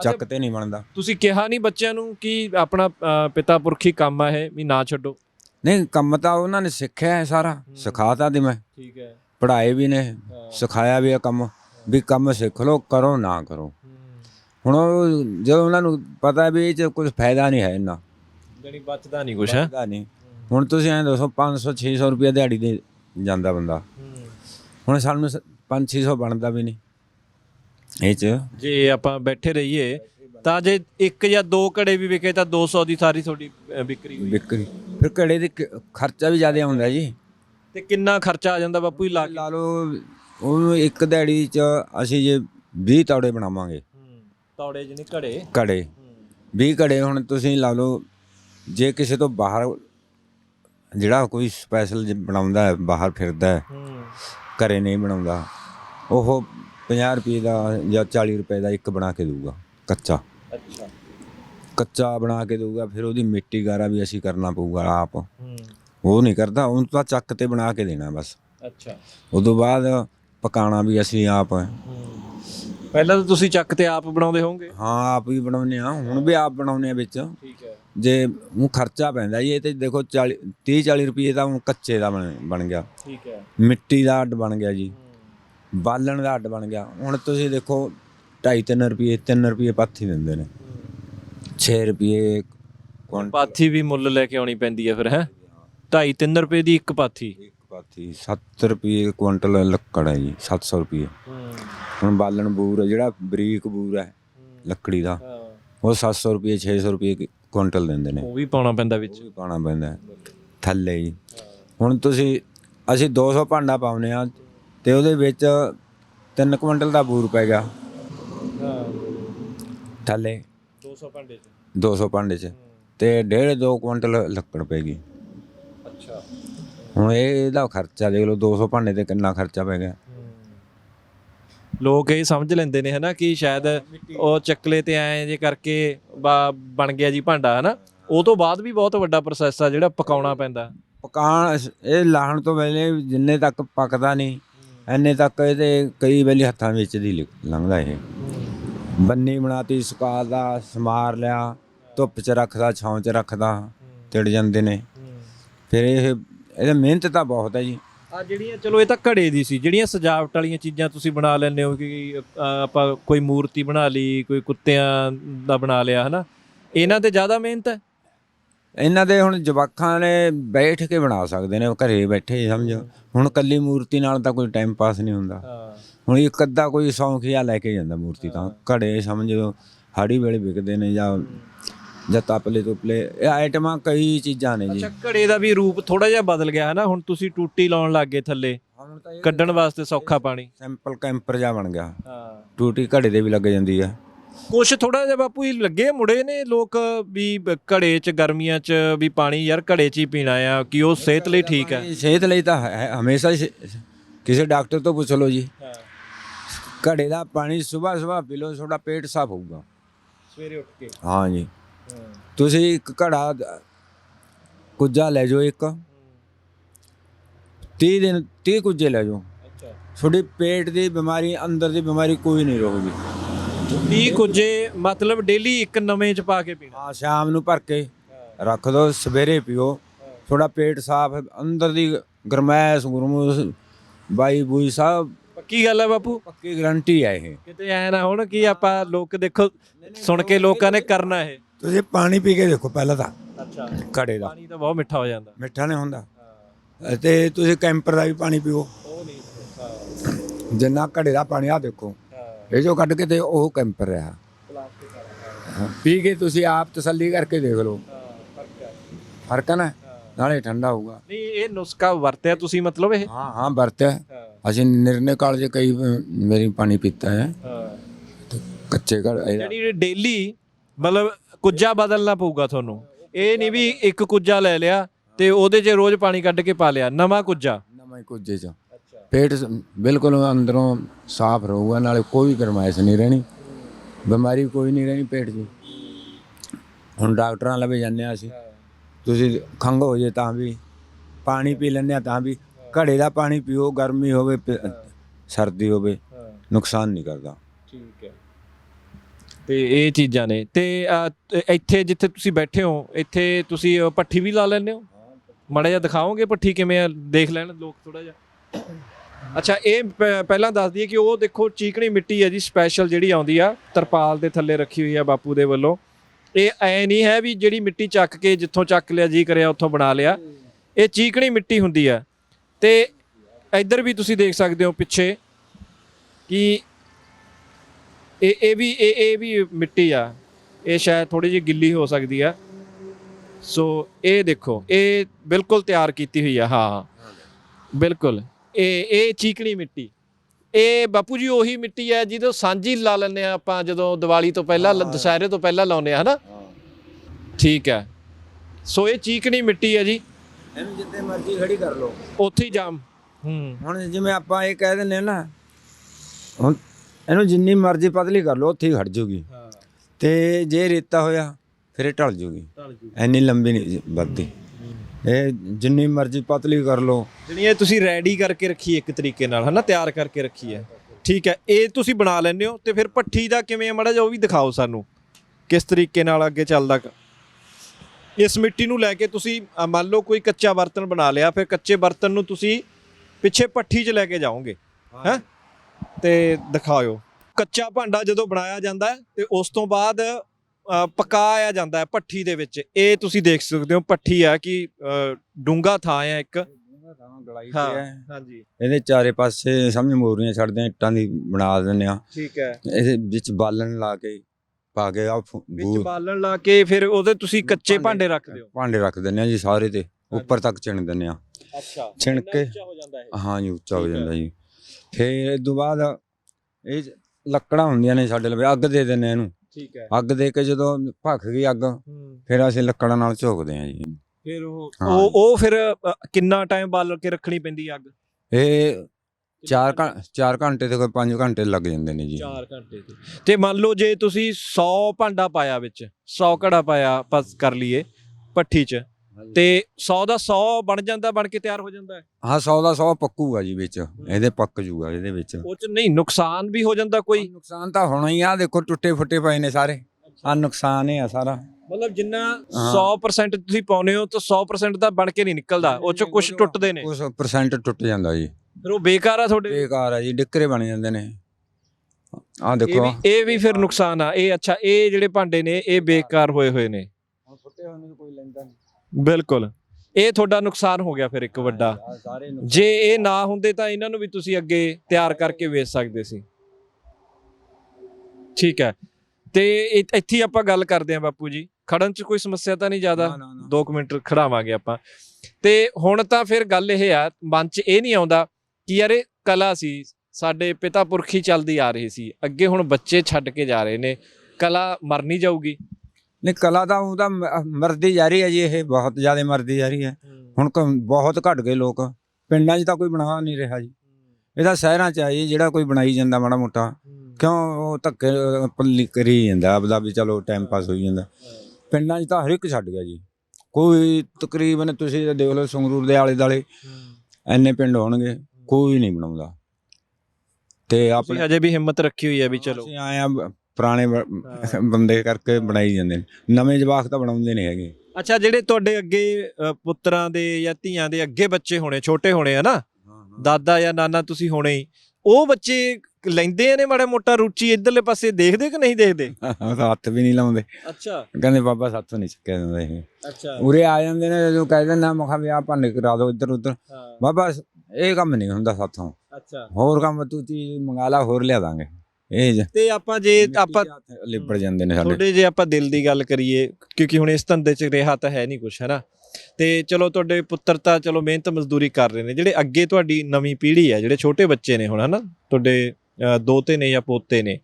ਚੱਕ ਤੇ ਨਹੀਂ ਬਣਦਾ। ਤੁਸੀਂ ਕਿਹਾ ਨਹੀਂ ਬੱਚਿਆਂ ਨੂੰ ਕਿ ਆਪਣਾ ਪਿਤਾ ਪੁਰਖੀ ਕੰਮ ਆ ਇਹ ਵੀ ਨਾ ਛੱਡੋ। ਨਹੀਂ ਕੰਮ ਤਾਂ ਉਹਨਾਂ ਨੇ ਸਿੱਖਿਆ ਹੈ ਸਾਰਾ। ਸਿਖਾਤਾ ਦੀ ਮੈਂ। ਠੀਕ ਹੈ। ਪੜ੍ਹਾਏ ਵੀ ਨੇ ਸਿਖਾਇਆ ਵੀ ਹੈ ਕੰਮ ਵੀ ਕੰਮ ਸਿੱਖ ਲਓ ਕਰੋ ਨਾ ਕਰੋ। ਹੁਣ ਜਦੋਂ ਉਹਨਾਂ ਨੂੰ ਪਤਾ ਹੈ ਵੀ ਇਹ ਚ ਕੁਝ ਫਾਇਦਾ ਨਹੀਂ ਹੈ ਇੰਨਾ। ਜਣੀ ਬਚਦਾ ਨਹੀਂ ਕੁਛ ਹੈ। ਨਹੀਂ। ਹੁਣ ਤੁਸੀਂ ਐਂ ਦੱਸੋ 500 600 ਰੁਪਏ ਦਿਹਾੜੀ ਦੇ ਜਾਂਦਾ ਬੰਦਾ। ਹੁਣ ਸਾਨੂੰ 5-600 ਬਣਦਾ ਵੀ ਨਹੀਂ। ਇਹ ਚ। ਜੇ ਆਪਾਂ ਬੈਠੇ ਰਹੀਏ ਤਾਂ ਜੇ ਇੱਕ ਜਾਂ ਦੋ ਘੜੇ ਵੀ ਵਿਕੇ ਤਾਂ 200 ਦੀ ਸਾਰੀ ਤੁਹਾਡੀ ਅ, ਵਿਕਰੀ ਹੋਈ। ਵਿਕਰੀ। ਫਿਰ ਘੜੇ ਦੀ ਕ- ਖਰਚਾ ਵੀ ਜ਼ਿਆਦਾ ਆਉਂਦਾ ਜੀ। ਤੇ ਕਿੰਨਾ ਖਰਚਾ ਆ ਜਾਂਦਾ ਬਾਪੂ ਜੀ ਲਾ ਕੇ? ਲਾ ਲਓ ਉਹਨੂੰ ਇੱਕ ਦਿਹਾੜੀ ਚ ਅਸੀਂ ਜੇ 20 ਤੌੜੇ ਬਣਾਵਾਂਗੇ। ਤੌੜੇ ਜਿਹਨੇ ਘੜੇ। ਘੜੇ। 20 ਘੜੇ ਹੁਣ ਤੁਸੀਂ ਲਾ ਲਓ ਜੇ ਕਿਸੇ ਤੋਂ ਬਾਹਰ ਜਿਹੜਾ ਕੋਈ ਸਪੈਸ਼ਲ ਬਣਾਉਂਦਾ ਹੈ ਬਾਹਰ ਫਿਰਦਾ ਹੈ ਘਰੇ ਨਹੀਂ ਬਣਾਉਂਦਾ ਉਹ 50 ਰੁਪਏ ਦਾ ਜਾਂ 40 ਰੁਪਏ ਦਾ ਇੱਕ ਬਣਾ ਕੇ ਦਊਗਾ ਕੱਚਾ। ਅੱਛਾ। ਕੱਚਾ ਬਣਾ ਕੇ ਦਊਗਾ ਫਿਰ ਉਹਦੀ ਮਿੱਟੀ ਗਾਰਾ ਵੀ ਅਸੀਂ ਕਰਨਾ ਪਊਗਾ ਆਪ। ਉਹ ਨਹੀਂ ਕਰਦਾ ਉਹਨੂੰ ਤਾਂ ਚੱਕ ਤੇ ਬਣਾ ਕੇ ਦੇਣਾ ਬਸ। ਅੱਛਾ। ਉਦੋਂ ਬਾਅਦ ਪਕਾਣਾ ਵੀ ਅਸੀਂ ਆਪ। ਹੈ। ਪਹਿਲਾਂ ਤਾਂ ਤੁਸੀਂ ਚੱਕ ਤੇ ਆਪ ਬਣਾਉਂਦੇ ਹੋਵੋਗੇ? ਹਾਂ ਆਪ ਹੀ ਬਣਾਉਂਦੇ ਆ ਹੁਣ ਵੀ ਆਪ ਬਣਾਉਂਦੇ ਆ ਵਿੱਚ। ਠੀਕ ਹੈ। ਜੇ ਉਹ ਖਰਚਾ ਪੈਂਦਾ ਜੀ ਇਹ ਤੇ ਦੇਖੋ 40 30 40 ਰੁਪਏ ਦਾ ਹੁਣ ਕੱਚੇ ਦਾ ਬਣ ਬਣ ਗਿਆ। ਠੀਕ ਹੈ। ਮਿੱਟੀ ਦਾ ਅੱਡ ਬਣ ਗਿਆ ਜੀ। ਬਾਲਣ ਦਾ ਅੱਡ ਬਣ ਗਿਆ। ਹੁਣ ਤੁਸੀਂ ਦੇਖੋ 2.5 3 ਰੁਪਏ 3 ਰੁਪਏ ਪਾਥੀ ਦਿੰਦੇ ਨੇ। 6 ਰੁਪਏ ਪਾਥੀ ਵੀ ਮੁੱਲ ਲੈ ਕੇ ਆਉਣੀ ਪੈਂਦੀ ਹੈ ਫਿਰ ਹੈ? 2.5 3 ਰੁਪਏ ਦੀ ਇੱਕ ਪਾਥੀ। ਇੱਕ ਪਾਥੀ 7 ਰੁਪਏ ਕੁਆਂਟਲ ਲੱਕੜ ਹੈ ਜੀ 700 ਰੁਪਏ ਹੁਣ ਬਾਲਣ ਬੂਰ ਹੈ ਜਿਹੜਾ ਬਰੀਕ ਬੂਰ ਹੈ ਲੱਕੜੀ ਦਾ ਉਹ 700 ਰੁਪਏ 600 ਰੁਪਏ ਕਿ- ਕੁਆਂਟਲ ਦਿੰਦੇ ਨੇ। ਉਹ ਵੀ ਪਾਉਣਾ ਪੈਂਦਾ ਵਿੱਚ। ਵੀ ਪਾਉਣਾ ਪੈਂਦਾ ਹੈ। ਥੱਲੇ ਜੀ ਹੁਣ ਤੁਸੀਂ ਅਸੀਂ 200 ਭਾਂਡਾ ਪਾਉਨੇ ਆ ਤੇ ਉਹਦੇ ਵਿੱਚ 3 ਕੁਇੰਟਲ ਦਾ ਬੂਰ ਪੈ ਗਿਆ। ਹਾਂ ਥੱਲੇ 200 ਭਾਂਡੇ ਚ। 200 ਭਾਂਡੇ 'ਚ। ਤੇ ਡੇਢ 2 ਕੁਇੰਟਲ ਲੱਕੜ ਪੈ ਗਈ। ਅੱਛਾ। ਹੁਣ ਇਹ ਇਹਦਾ ਖਰਚਾ ਦੇਖ ਲਓ 200 ਭਾਂਡੇ ਤੇ ਕਿੰਨਾ ਖਰਚਾ ਪੈ ਗਿਆ। ਲੋਕ ਇਹ ਸਮਝ ਲੈਂਦੇ ਨੇ ਹਨਾ ਕਿ ਸ਼ਾਇਦ ਉਹ ਚੱਕਲੇ ਤੇ ਐ ਜੇ ਕਰਕੇ ਬਣ ਗਿਆ ਜੀ ਭਾਂਡਾ ਹਨਾ। ਉਹ ਤੋਂ ਬਾਅਦ ਵੀ ਬਹੁਤ ਵੱਡਾ ਪ੍ਰੋਸੈਸ ਆ ਜਿਹੜਾ ਪਕਾਉਣਾ ਪੈਂਦਾ। ਪਕਾਣ ਇਹ ਲਾਹਣ ਤੋਂ ਪਹਿਲੇ ਜਿੰਨੇ ਤੱਕ ਪੱਕਦਾ ਨਹੀਂ ਐਨੇ ਤੱਕ ਇਹਦੇ ਕਈ ਵੇਲੇ ਹੱਥਾਂ ਵਿੱਚ ਦੀ ਲੰਘਦਾ ਇਹ। ਬੰਨੀ ਬਣਾਤੀ ਸੁਕਾਦਾ ਸਮਾਰ ਲਿਆ ਧੁੱਪ 'ਚ ਰੱਖਦਾ ਛਾਂ 'ਚ ਰੱਖਦਾ ਤਿੜ ਜਾਂਦੇ ਨੇ। ਫਿਰ ਇਹ ਇਹਦਾ ਮਿਹਨਤ ਤਾਂ ਬਹੁਤ ਹੈ ਜੀ। ਆ ਜਿਹੜੀਆਂ ਚਲੋ ਇਹ ਤਾਂ ਘੜੇ ਦੀ ਸੀ ਜਿਹੜੀਆਂ ਸਜਾਵਟ ਵਾਲੀਆਂ ਚੀਜ਼ਾਂ ਤੁਸੀਂ ਬਣਾ ਲੈਂਦੇ ਹੋ ਕਿ ਅ, ਆਪਾਂ ਕੋਈ ਮੂਰਤੀ ਬਣਾ ਲਈ ਕੋਈ ਕੁੱਤਿਆਂ ਦਾ ਬਣਾ ਲਿਆ ਹਨਾ? ਇਹਨਾਂ ਤੇ ਜ਼ਿਆਦਾ ਮਿਹਨਤ ਹੈ? ਇਹਨਾਂ ਦੇ ਹੁਣ ਜਵਾਕਾਂ ਨੇ ਬੈਠ ਕੇ ਬਣਾ ਸਕਦੇ ਨੇ ਉਹ ਘਰੇ ਬੈਠੇ ਸਮਝ? ਹੁਣ ਕੱਲੀ ਮੂਰਤੀ ਨਾਲ ਤਾਂ ਕੋਈ ਟਾਈਮ ਪਾਸ ਨਹੀਂ ਹੁੰਦਾ। ਹਾਂ। ਹੁਣ ਇੱਕ ਅੱਧਾ ਕੋਈ ਸੌਂਖੀਆ ਲੈ ਕੇ ਜਾਂਦਾ ਮੂਰਤੀ ਤਾਂ ਘੜੇ ਸਮਝੋ? ਹਾੜੀ ਵੇਲੇ ਵਿਕਦੇ ਨੇ ਜਾਂ ਜਾਂ ਤਪਲੇ ਤੁਪਲੇ ਇਹ ਆਈਟਮਾਂ ਕਈ ਚੀਜ਼ਾਂ ਨੇ ਜੀ। ਅੱਛਾ ਘੜੇ ਦਾ ਵੀ ਰੂਪ ਥੋੜਾ ਜਿਹਾ ਬਦਲ ਗਿਆ ਹਨਾ ਹੁਣ ਤੁਸੀਂ ਟੂਟੀ ਲਾਉਣ ਲੱਗ ਗਏ ਥੱਲੇ ਹੁਣ ਤਾਂ ਇਹ ਕੱਢਣ ਵਾਸਤੇ ਸੌਖਾ ਪਾਣੀ। ਸਿੰਪਲ ਕੈਂਪਰ ਜਾ ਬਣ ਗਿਆ। ਹਾਂ। ਟੂਟੀ ਘੜੇ ਦੇ ਵੀ ਲੱਗ ਜਾਂਦੀ ਹੈ। ਕੁਛ ਥੋੜਾ ਜਿਹਾ ਬਾਪੂ ਹੀ ਲੱਗੇ ਮੁੜੇ ਨੇ ਲੋਕ ਵੀ ਬ- ਘੜੇ 'ਚ ਗਰਮੀਆਂ 'ਚ ਵੀ ਪਾਣੀ ਯਾਰ ਘੜੇ 'ਚ ਹੀ ਪੀਣਾ ਆ ਕਿ ਉਹ ਸਿਹਤ ਲਈ ਠੀਕ ਹੈ। ਸਿਹਤ ਲਈ ਤਾਂ ਹੈ- ਹਮੇਸ਼ਾ ਹੀ ਸੇ- ਕਿਸੇ ਡਾਕਟਰ ਤੋਂ ਪੁੱਛ ਲਓ ਜੀ। ਘੜੇ ਦਾ ਪਾਣੀ ਸਵੇਰ ਸਵੇਰ ਪੀ ਲਓ ਤੁਹਾਡਾ ਪੇਟ ਸਾਫ਼ ਹੋਊਗਾ। ਸਵੇਰੇ ਉੱਠ ਕੇ। ਹਾਂ ਜੀ। ਤੁਸੀਂ ਇੱਕ ਘੜਾ ਦ- ਕੁੱਜਾ ਲੈ ਜਾਓ ਇੱਕ। 30 ਦਿਨ 30 ਕੁੱਜੇ ਲੈ ਜਾਓ। ਅੱਛਾ। ਤੁਹਾਡੀ ਪੇਟ ਦੀ ਬਿਮਾਰੀ ਅੰਦਰ ਦੀ ਬਿਮਾਰੀ ਕੋਈ ਨਹੀਂ ਰਹੂਗੀ। ਵੀ ਕੁਝੇ ਮਤਲਬ ਡੇਲੀ ਇੱਕ ਨਵੇਂ 'ਚ ਪਾ ਕੇ ਪੀਣਾ। ਹਾਂ ਸ਼ਾਮ ਨੂੰ ਭਰ ਕੇ ਰੱਖ ਦਿਓ ਸਵੇਰੇ ਪੀਓ। ਤੁਹਾਡਾ ਪੇਟ ਸਾਫ਼ ਅੰਦਰ ਦੀ ਗਰਮੈਸ਼ ਗੁਰਮੂਸ ਬਾਈ ਬੂਈ ਸਭ ਪੱਕੀ ਗੱਲ ਹੈ ਬਾਪੂ? ਪੱਕੀ ਗਰੰਟੀ ਹੈ ਇਹ। ਕਿਤੇ ਐ ਨਾ ਹੁਣ ਕਿ ਆਪਾਂ ਲੋਕ ਦੇਖੋ ਸੁਣ ਕੇ ਲੋਕਾਂ ਨੇ ਕਰਨਾ ਇਹ। ਤੁਸੀਂ ਪਾਣੀ ਪੀ ਕੇ ਦੇਖੋ ਪਹਿਲਾਂ ਤਾਂ ਅੱਛਾ। ਘੜੇ ਦਾ। ਪਾਣੀ ਤਾਂ ਬਹੁਤ ਮਿੱਠਾ ਹੋ ਜਾਂਦਾ। ਮਿੱਠਾ ਨਹੀਂ ਹੁੰਦਾ। ਤੇ ਤੁਸੀਂ ਕੈਂਪਰ ਦਾ ਵੀ ਪਾਣੀ ਪੀਓ। ਉਹ ਨਹੀਂ ਜਿੰਨਾ ਘੜੇ ਦਾ ਪਾਣੀ ਆ ਦੇਖੋ। ਇਹ ਜੋ ਕੱਢ ਕੇ ਤੇ ਉਹ ਕੈਂਪਰ ਹਾਂ, ਪੀ ਕੇ ਤੁਸੀਂ ਆਪ ਤਸੱਲੀ ਕਰਕੇ ਦੇਖ ਲਓ। ਫ਼ਰਕ ਹੈ। ਨਾ? ਨਾਲੇ ਠੰਡਾ ਹੋਊਗਾ। ਨਹੀਂ ਇਹ ਨੁਸਖਾ ਵਰਤਿਆ ਤੁਸੀਂ ਮਤਲਬ ਇਹ? ਹਾਂ ਹਾਂ ਵਰਤਿਆ। ਅਸੀਂ ਨਿਰਨੇ ਕਾਲਜ ਕਈ ਮੇਰੀ ਪਾਣੀ ਪੀਤਾ ਹੈ। ਕੱਚੇ ਘੜ ਇਹਦਾ ਜਿਹੜੀ ਡੇਲੀ ਮਤਲਬ ਕੁੱਜਾ ਬਦਲਣਾ ਪਊਗਾ ਤੁਹਾਨੂੰ। ਇਹ ਨਹੀਂ ਵੀ ਇੱਕ ਕੁੱਜਾ ਲੈ ਲਿਆ ਤੇ ਉਹਦੇ 'ਚ ਰੋਜ਼ ਪਾਣੀ ਕੱਢ ਕੇ ਪਾ ਲਿਆ ਨਵਾਂ ਕੁੱਜਾ। ਨਵਾਂ ਕੁਝੇ ਚ। ਪੇਟ ਸ- ਬਿਲਕੁਲ ਅੰਦਰੋਂ ਸਾਫ਼ ਰਹੂਗਾ ਨਾਲੇ ਕੋਈ ਗਰਮਾਇਸ਼ ਨਹੀਂ ਰਹਿਣੀ। ਬਿਮਾਰੀ ਕੋਈ ਨਹੀਂ ਰਹਿਣੀ ਪੇਟ 'ਚ ਹੁਣ ਡਾਕਟਰਾਂ ਲਵੇ ਜਾਂਦੇ ਆ ਅਸੀਂ। ਤੁਸੀਂ ਖੰਘ ਹੋ ਜੇ ਤਾਂ ਵੀ ਪਾਣੀ ਪੀ ਲੈਂਦੇ ਆ ਤਾਂ ਵੀ ਘੜੇ ਦਾ ਪਾਣੀ ਪੀਓ ਗਰਮੀ ਹੋਵੇ ਪ- ਸਰਦੀ ਹੋਵੇ ਨੁਕਸਾਨ ਨਹੀਂ ਕਰਦਾ। ਠੀਕ ਹੈ। ਤੇ ਇਹ ਚੀਜ਼ਾਂ ਨੇ। ਤੇ ਅਹ, ਇੱਥੇ ਜਿੱਥੇ ਤੁਸੀਂ ਬੈਠੇ ਹੋ ਇੱਥੇ ਤੁਸੀਂ ਅਹ, ਭੱਠੀ ਵੀ ਲਾ ਲੈਂਦੇ ਹੋ? ਮਾੜਾ ਜਿਹਾ ਦਿਖਾਓਗੇ ਭੱਠੀ ਕਿਵੇਂ ਆ? ਦੇਖ ਲੈਣ ਲੋਕ ਥੋੜਾ ਜਿਹਾ। ਅੱਛਾ ਇਹ ਪ- ਪਹਿਲਾਂ ਦੱਸ ਦਈਏ ਕਿ ਉਹ ਦੇਖੋ ਚੀਕਣੀ ਮਿੱਟੀ ਹੈ ਜੀ ਸਪੈਸ਼ਲ ਜਿਹੜੀ ਆਉਂਦੀ ਆ ਤਰਪਾਲ ਦੇ ਥੱਲੇ ਰੱਖੀ ਹੋਈ ਆ ਬਾਪੂ ਦੇ ਵੱਲੋਂ। ਇਹ ਐ ਨਹੀਂ ਹੈ ਵੀ ਜਿਹੜੀ ਮਿੱਟੀ ਚੱਕ ਕੇ ਜਿੱਥੋਂ ਚੱਕ ਲਿਆ ਜੀ ਕਰਿਆ ਉੱਥੋਂ ਬਣਾ ਲਿਆ। ਇਹ ਚੀਕਣੀ ਮਿੱਟੀ ਹੁੰਦੀ ਆ। ਤੇ ਇੱਧਰ ਵੀ ਤੁਸੀਂ ਦੇਖ ਸਕਦੇ ਹੋ ਪਿੱਛੇ ਕਿ ਇਹ ਇਹ ਵੀ ਇਹ ਇਹ ਵੀ ਮਿੱਟੀ ਆ। ਇਹ ਸ਼ਾਇਦ ਥੋੜੀ ਜਿਹੀ ਗਿੱਲੀ ਹੋ ਸਕਦੀ ਆ। ਸੋ ਇਹ ਦੇਖੋ ਇਹ ਬਿਲਕੁਲ ਤਿਆਰ ਕੀਤੀ ਹੋਈ ਆ ਹਾਂ। ਬਿਲਕੁਲ। ਇਹ ਇਹ ਚੀਕਣੀ ਮਿੱਟੀ। ਇਹ ਬਾਪੂ ਜੀ ਉਹੀ ਮਿੱਟੀ ਹੈ ਜਿਹਦੋਂ ਸਾਂਝੀ ਲਾ ਲੈਂਦੇ ਆ ਆਪਾਂ ਜਦੋਂ ਦੀਵਾਲੀ ਤੋਂ ਪਹਿਲਾਂ ਦੁਸਹਿਰੇ ਤੋਂ ਪਹਿਲਾਂ ਲਾਉਂਦੇ ਆ ਹਨਾ? ਠੀਕ ਹੈ ਸੋ ਇਹ ਚੀਕਣੀ ਮਿੱਟੀ ਹੈ ਜੀ। ਇਹਨੂੰ ਜਿੱਥੇ ਮਰਜ਼ੀ ਖੜੀ ਕਰ ਲਓ। ਉੱਥੇ ਹੀ ਜਾਮ। ਹੂੰ। ਹੁਣ ਜਿਵੇਂ ਆਪਾਂ ਇਹ ਕਹਿ ਆ ਨਾ ਹੁਣ ਇਹਨੂੰ ਜਿੰਨੀ ਮਰਜ਼ੀ ਪਤਲੀ ਕਰ ਲਓ ਉੱਥੇ ਹੀ ਖੜ ਜੂਗੀ। ਹਾਂ। ਤੇ ਜੇ ਰੇਤਾ ਹੋਇਆ ਫਿਰ ਇਹ ਢਲ ਜੂਗੀ। ਐਨੀ ਲੰਬੀ ਨਹੀਂ ਵੱਧਦੀ। ਇਹ ਜਿੰਨੀ ਮਰਜ਼ੀ ਪਤਲੀ ਕਰ ਲਓ। ਜਿਹੜੀ ਇਹ ਤੁਸੀਂ ਰੈਡੀ ਕਰਕੇ ਰੱਖੀ ਇੱਕ ਤਰੀਕੇ ਨਾਲ ਹਨਾ ਤਿਆਰ ਕਰਕੇ ਰੱਖੀ ਹੈ। ਠੀਕ ਹੈ ਇਹ ਤੁਸੀਂ ਬਣਾ ਲੈਂਦੇ ਹੋ ਤੇ ਫਿਰ ਪੱਠੀ ਦਾ ਕਿਵੇਂ ਮੜਾ ਜਾ ਉਹ ਵੀ ਦਿਖਾਓ ਸਾਨੂੰ। ਕਿਸ ਤਰੀਕੇ ਨਾਲ ਅੱਗੇ ਚੱਲਦਾ ਕ- ਇਸ ਮਿੱਟੀ ਨੂੰ ਲੈ ਕੇ ਤੁਸੀਂ ਅ, ਮੰਨ ਲਓ ਕੋਈ ਕੱਚਾ ਬਰਤਨ ਬਣਾ ਲਿਆ ਫਿਰ ਕੱਚੇ ਬਰਤਨ ਨੂੰ ਤੁਸੀਂ ਪਿੱਛੇ ਪੱਠੀ 'ਚ ਲੈ ਕੇ ਜਾਓਗੇ। ਹੈ? ਤੇ ਦਿਖਾਓ ਕੱਚਾ ਭਾਂਡਾ ਜਦੋਂ ਬਣਾਇਆ ਜਾਂਦਾ ਹੈ ਤੇ ਉਸ ਤੋਂ ਬਾਅਦ ਪਕਾਇਆ ਜਾਂਦਾ ਹੈ ਭੱਠੀ ਦੇ ਵਿੱਚ। ਇਹ ਤੁਸੀਂ ਦੇਖ ਸਕਦੇ ਹੋ ਭੱਠੀ ਆ ਕਿ ਡੂੰਗਾ ਥਾਂ ਹੈ ਇੱਕ। ਹਾਂ ਹਾਂਜੀ। ਇਹਦੇ ਚਾਰੇ ਪਾਸੇ ਸਮਝ ਮੋਰੀਆਂ ਛੱਡਦੇ ਆ ਇੱਟਾਂ ਦੀ ਬਣਾ ਦਿੰਦੇ ਆ ਠੀਕ ਹੈ। ਇਹਦੇ ਵਿੱਚ ਬਾਲਣ ਲਾ ਕੇ ਪਾ ਕੇ ਆ ਵਿੱਚ ਬਾਲਣ ਲਾ ਕੇ ਫਿਰ ਉਹਦੇ ਤੁਸੀਂ ਕੱਚੇ ਭਾਂਡੇ- ਰੱਖਦੇ ਹੋ ਭਾਂਡੇ ਰੱਖ ਦਿੰਦੇ ਆ ਜੀ ਸਾਰੇ ਤੇ ਉੱਪਰ ਤੱਕ ਚਿਣ ਦਿੰਦੇ ਆ ਅੱਛਾ। ਛਿਣ ਕੇ ਹੋ ਹੈ ਹਾਂ ਜੀ ਉੱਚਾ ਹੋ ਹੈ। ਜਾਂਦਾ ਜੀ। ਫਿਰ ਇਸ ਤੋਂ ਬਾਅਦ ਇਹ ਲੱਕੜਾਂ ਹੁੰਦੀਆਂ ਨੇ ਸਾਡੇ ਲਵੇ ਅੱਗ ਦੇ ਆ ਇਹਨੂੰ। ਠੀਕ ਹੈ। ਅੱਗ ਦੇ ਕੇ ਜਦੋਂ ਭੱਖ ਗਈ ਅੱਗ ਹੂੰ। ਫਿਰ ਅਸੀਂ ਲੱਕੜਾਂ ਨਾਲ ਝੋਕਦੇ ਆ ਜੀ। ਫਿਰ ਉਹ ਹਾਂ। ਉਹ ਉਹ ਫਿਰ ਅ, ਕਿੰਨਾ ਟਾਈਮ ਬਾਲ ਕੇ ਰੱਖਣੀ ਪੈਂਦੀ ਹੈ ਅੱਗ? ਇਹ 4 4 ਘੰਟੇ ਤੇ ਕੋਈ 5 ਘੰਟੇ ਲੱਗ ਜਾਂਦੇ ਨੇ ਜੀ। 4 ਘੰਟੇ ਤੇ। ਤੇ ਮੰਨ ਲਓ ਜੇ ਤੁਸੀਂ 100 ਭਾਂਡਾ ਪਾਇਆ ਵਿੱਚ 100 ਘੜਾ ਪਾਇਆ ਆਪਾਂ ਕਰ ਲਈਏ ਪੱਠੀ 'ਚ ਤੇ 100 ਦਾ 100 ਬਣ ਜਾਂਦਾ ਬਣ ਕੇ ਤਿਆਰ ਹੋ ਜਾਂਦਾ ਹੈ? ਹਾਂ 100 ਦਾ 100 ਪੱਕੂਗਾ ਜੀ ਵਿੱਚ। ਇਹਦੇ ਪੱਕ ਜੂਗਾ ਇਹਦੇ ਵਿੱਚ। ਉਹ 'ਚ ਨਹੀਂ ਨੁਕਸਾਨ ਵੀ ਹੋ ਜਾਂਦਾ ਕੋਈ? ਨੁਕਸਾਨ ਤਾਂ ਹੋਣਾ ਹੀ ਆ। ਦੇਖੋ ਟੁੱਟੇ ਫੁੱਟੇ ਪਏ ਨੇ ਸਾਰੇ। ਆ ਨੁਕਸਾਨ ਹੀ ਆ ਸਾਰਾ। ਮਤਲਬ ਜਿੰਨਾ ਹਾਂ। 100% ਤੁਸੀਂ ਪਾਉਨੇ ਹੋ ਤਾਂ 100% ਤਾਂ ਬਣ ਕੇ ਨਹੀਂ ਨਿਕਲਦਾ। ਉਹ 'ਚ ਕੁਝ ਟੁੱਟਦੇ ਨੇ। ਕੁਝ ਪਰਸੈਂਟ ਟੁੱਟ ਜਾਂਦਾ ਜੀ। ਫਿਰ ਉਹ ਬੇਕਾਰ ਆ ਤੁਹਾਡੇ? ਬੇਕਾਰ ਆ ਜੀ ਡਿੱਕਰੇ ਬਣ ਜਾਂਦੇ ਨੇ। ਆ ਦੇਖੋ। ਵੀ ਇਹ ਵੀ ਫਿਰ ਨੁਕਸਾਨ ਆ। ਇਹ ਅੱਛਾ ਇਹ ਜਿਹੜੇ ਭਾਂਡੇ ਨੇ ਇਹ ਬੇਕਾਰ ਹੋਏ ਹੋਏ ਨੇ। ਫੁੱਟੇ ਹੋਣੇ ਨੂੰ ਕੋਈ ਲੈਂਦਾ ਨਹੀਂ। ਬਿਲਕੁਲ। ਇਹ ਤੁਹਾਡਾ ਨੁਕਸਾਨ ਹੋ ਗਿਆ ਫਿਰ ਇੱਕ ਵੱਡਾ। ਜੇ ਇਹ ਨਾ ਹੁੰਦੇ ਤਾਂ ਇਹਨਾਂ ਨੂੰ ਵੀ ਤੁਸੀਂ ਅੱਗੇ ਤਿਆਰ ਕਰਕੇ ਵੇਚ ਸਕਦੇ ਸੀ। ਠੀਕ ਹੈ। ਤੇ ਇ- ਇੱਥੇ ਹੀ ਆਪਾਂ ਗੱਲ ਕਰਦੇ ਹਾਂ ਬਾਪੂ ਜੀ। ਖੜਨ 'ਚ ਕੋਈ ਸਮੱਸਿਆ ਤਾਂ ਨਹੀਂ ਜ਼ਿਆਦਾ? ਨਾ, ਨਾ, ਨਾ। 2 ਮਿੰਟ ਖੜਾਵਾਂਗੇ ਆਪਾਂ। ਤੇ ਹੁਣ ਤਾਂ ਫਿਰ ਗੱਲ ਇਹ ਆ ਮਨ 'ਚ ਇਹ ਨਹੀਂ ਆਉਂਦਾ ਕਿ ਯਾਰ ਇਹ ਕਲਾ ਸੀ ਸਾਡੇ ਪਿਤਾ ਪੁਰਖੀ ਚੱਲਦੀ ਆ ਰਹੀ ਸੀ। ਅੱਗੇ ਹੁਣ ਬੱਚੇ ਛੱਡ ਕੇ ਜਾ ਰਹੇ ਨੇ। ਕਲਾ ਮਰ ਨਹੀਂ ਜਾਊਗੀ। ਨਹੀਂ ਕਲਾ ਤਾਂ ਉਹਦਾ ਮ- ਮਰਦੀ ਜਾ ਰਹੀ ਹੈ ਜੀ ਇਹ ਬਹੁਤ ਜ਼ਿਆਦਾ ਮਰਦੀ ਜਾ ਰਹੀ ਹੈ। ਹੁਣ ਬਹੁਤ ਘਟ ਗਏ ਲੋਕ। ਪਿੰਡਾਂ 'ਚ ਤਾਂ ਕੋਈ ਬਣਾ ਨਹੀਂ ਰਿਹਾ ਜੀ। ਇਹ ਤਾਂ ਸ਼ਹਿਰਾਂ 'ਚ ਆ ਜੀ ਜਿਹੜਾ ਕੋਈ ਬਣਾਈ ਜਾਂਦਾ ਮਾੜਾ ਮੋਟਾ। ਕਿਉਂ ਉਹ ਧੱਕੇ ਪੱਲੀ ਕਰੀ ਜਾਂਦਾ ਆਪਦਾ ਵੀ ਚਲੋ ਟਾਈਮ ਪਾਸ ਹੋਈ ਜਾਂਦਾ। ਪਿੰਡਾਂ 'ਚ ਤਾਂ ਹਰ ਇੱਕ ਛੱਡ ਗਿਆ ਜੀ। ਕੋਈ ਤਕਰੀਬਨ ਤੁਸੀਂ ਤਾਂ ਦੇਖ ਲਓ ਸੰਗਰੂਰ ਦੇ ਆਲੇ ਦਾਲੇ ਐਨੇ ਪਿੰਡ ਹੋਣਗੇ ਕੋਈ ਨਹੀਂ ਬਣਾਉਂਦਾ। ਤੇ ਆਪਣੇ ਹਜੇ ਵੀ ਹਿੰਮਤ ਰੱਖੀ ਹੋਈ ਹੈ ਵੀ ਚਲੋ। ਅਸੀਂ ਆਏ ਆ ਪੁਰਾਣੇ ਬ- ਬੰਦੇ ਕਰਕੇ ਬਣਾਈ ਜਾਂਦੇ ਨੇ। ਨਵੇਂ ਜਵਾਕ ਤਾਂ ਬਣਾਉਂਦੇ ਨਹੀਂ ਹੈਗੇ। ਅੱਛਾ ਜਿਹੜੇ ਤੁਹਾਡੇ ਅੱਗੇ ਅ, ਪੁੱਤਰਾਂ ਦੇ ਜਾਂ ਧੀਆਂ ਦੇ ਅੱਗੇ ਬੱਚੇ ਹੋਣੇ ਛੋਟੇ ਹੋਣੇ ਆ ਨਾ ਦਾਦਾ ਜਾਂ ਨਾਨਾ ਤੁਸੀਂ ਹੋਣੇ ਹੀ ਉਹ ਬੱਚੇ ਲੈਂਦੇ ਨੇ ਮਾੜਾ ਮੋਟਾ ਰੁਚੀ ਇਧਰਲੇ ਪਾਸੇ ਦੇਖਦੇ ਕਿ ਨਹੀਂ ਦੇਖਦੇ? ਉਹ ਤਾਂ ਹੱਥ ਵੀ ਨਹੀਂ ਲਾਉਂਦੇ। ਅੱਛਾ। ਕਹਿੰਦੇ ਬਾਬਾ ਸਾਥੋਂ ਨਹੀਂ ਚੱਕਿਆ ਜਾਂਦਾ ਇਹ। ਅੱਛਾ। ਉਰੇ ਆ ਜਾਂਦੇ ਨੇ ਜਦੋਂ ਕਹਿ ਦਿੰਦਾ ਮੈਂ ਕਿਹਾ ਵੀ ਆਹ ਭੰਨ ਕਰਾ ਦਿਓ ਇੱਧਰ ਉੱਧਰ। ਬਾਬਾ ਇਹ ਕੰਮ ਨਹੀਂ ਹੁੰਦਾ ਸਾਥੋਂ। ਅੱਛਾ। ਹੋਰ ਕੰਮ ਤੂੰ ਚੀਜ਼ ਮੰਗਾ ਲਾ ਹੋਰ ਲਿਆ ਦਾਂਗੇ। ਇਹ ਜ- ਤੇ ਆਪਾਂ ਜੇ ਆਪਾਂ ਲਿਬੜ ਜਾਂਦੇ ਨੇ ਸਾਡੇ। ਤੁਹਾਡੇ ਜੇ ਆਪਾਂ ਦਿਲ ਦੀ ਗੱਲ ਕਰੀਏ ਕਿਉਂਕਿ ਹੁਣ ਇਸ ਧੰਦੇ 'ਚ ਰਿਹਾ ਤਾਂ ਹੈ ਨਹੀਂ ਕੁਛ ਹੈਨਾ ਤੇ ਚਲੋ ਤੁਹਾਡੇ ਪੁੱਤਰ ਤਾਂ ਚਲੋ ਮਿਹਨਤ ਮਜ਼ਦੂਰੀ ਕਰ ਰਹੇ ਨੇ ਜਿਹੜੇ ਅੱਗੇ ਤੁਹਾਡੀ ਨਵੀਂ ਪੀੜ੍ਹੀ ਹੈ ਜਿਹੜੇ ਛੋਟੇ ਬੱਚੇ ਨੇ ਹੁਣ ਹਨਾ ਤੁਹਾਡੇ ਅ, ਦੋਤੇ ਨੇ ਜਾਂ ਪੋਤੇ ਨੇ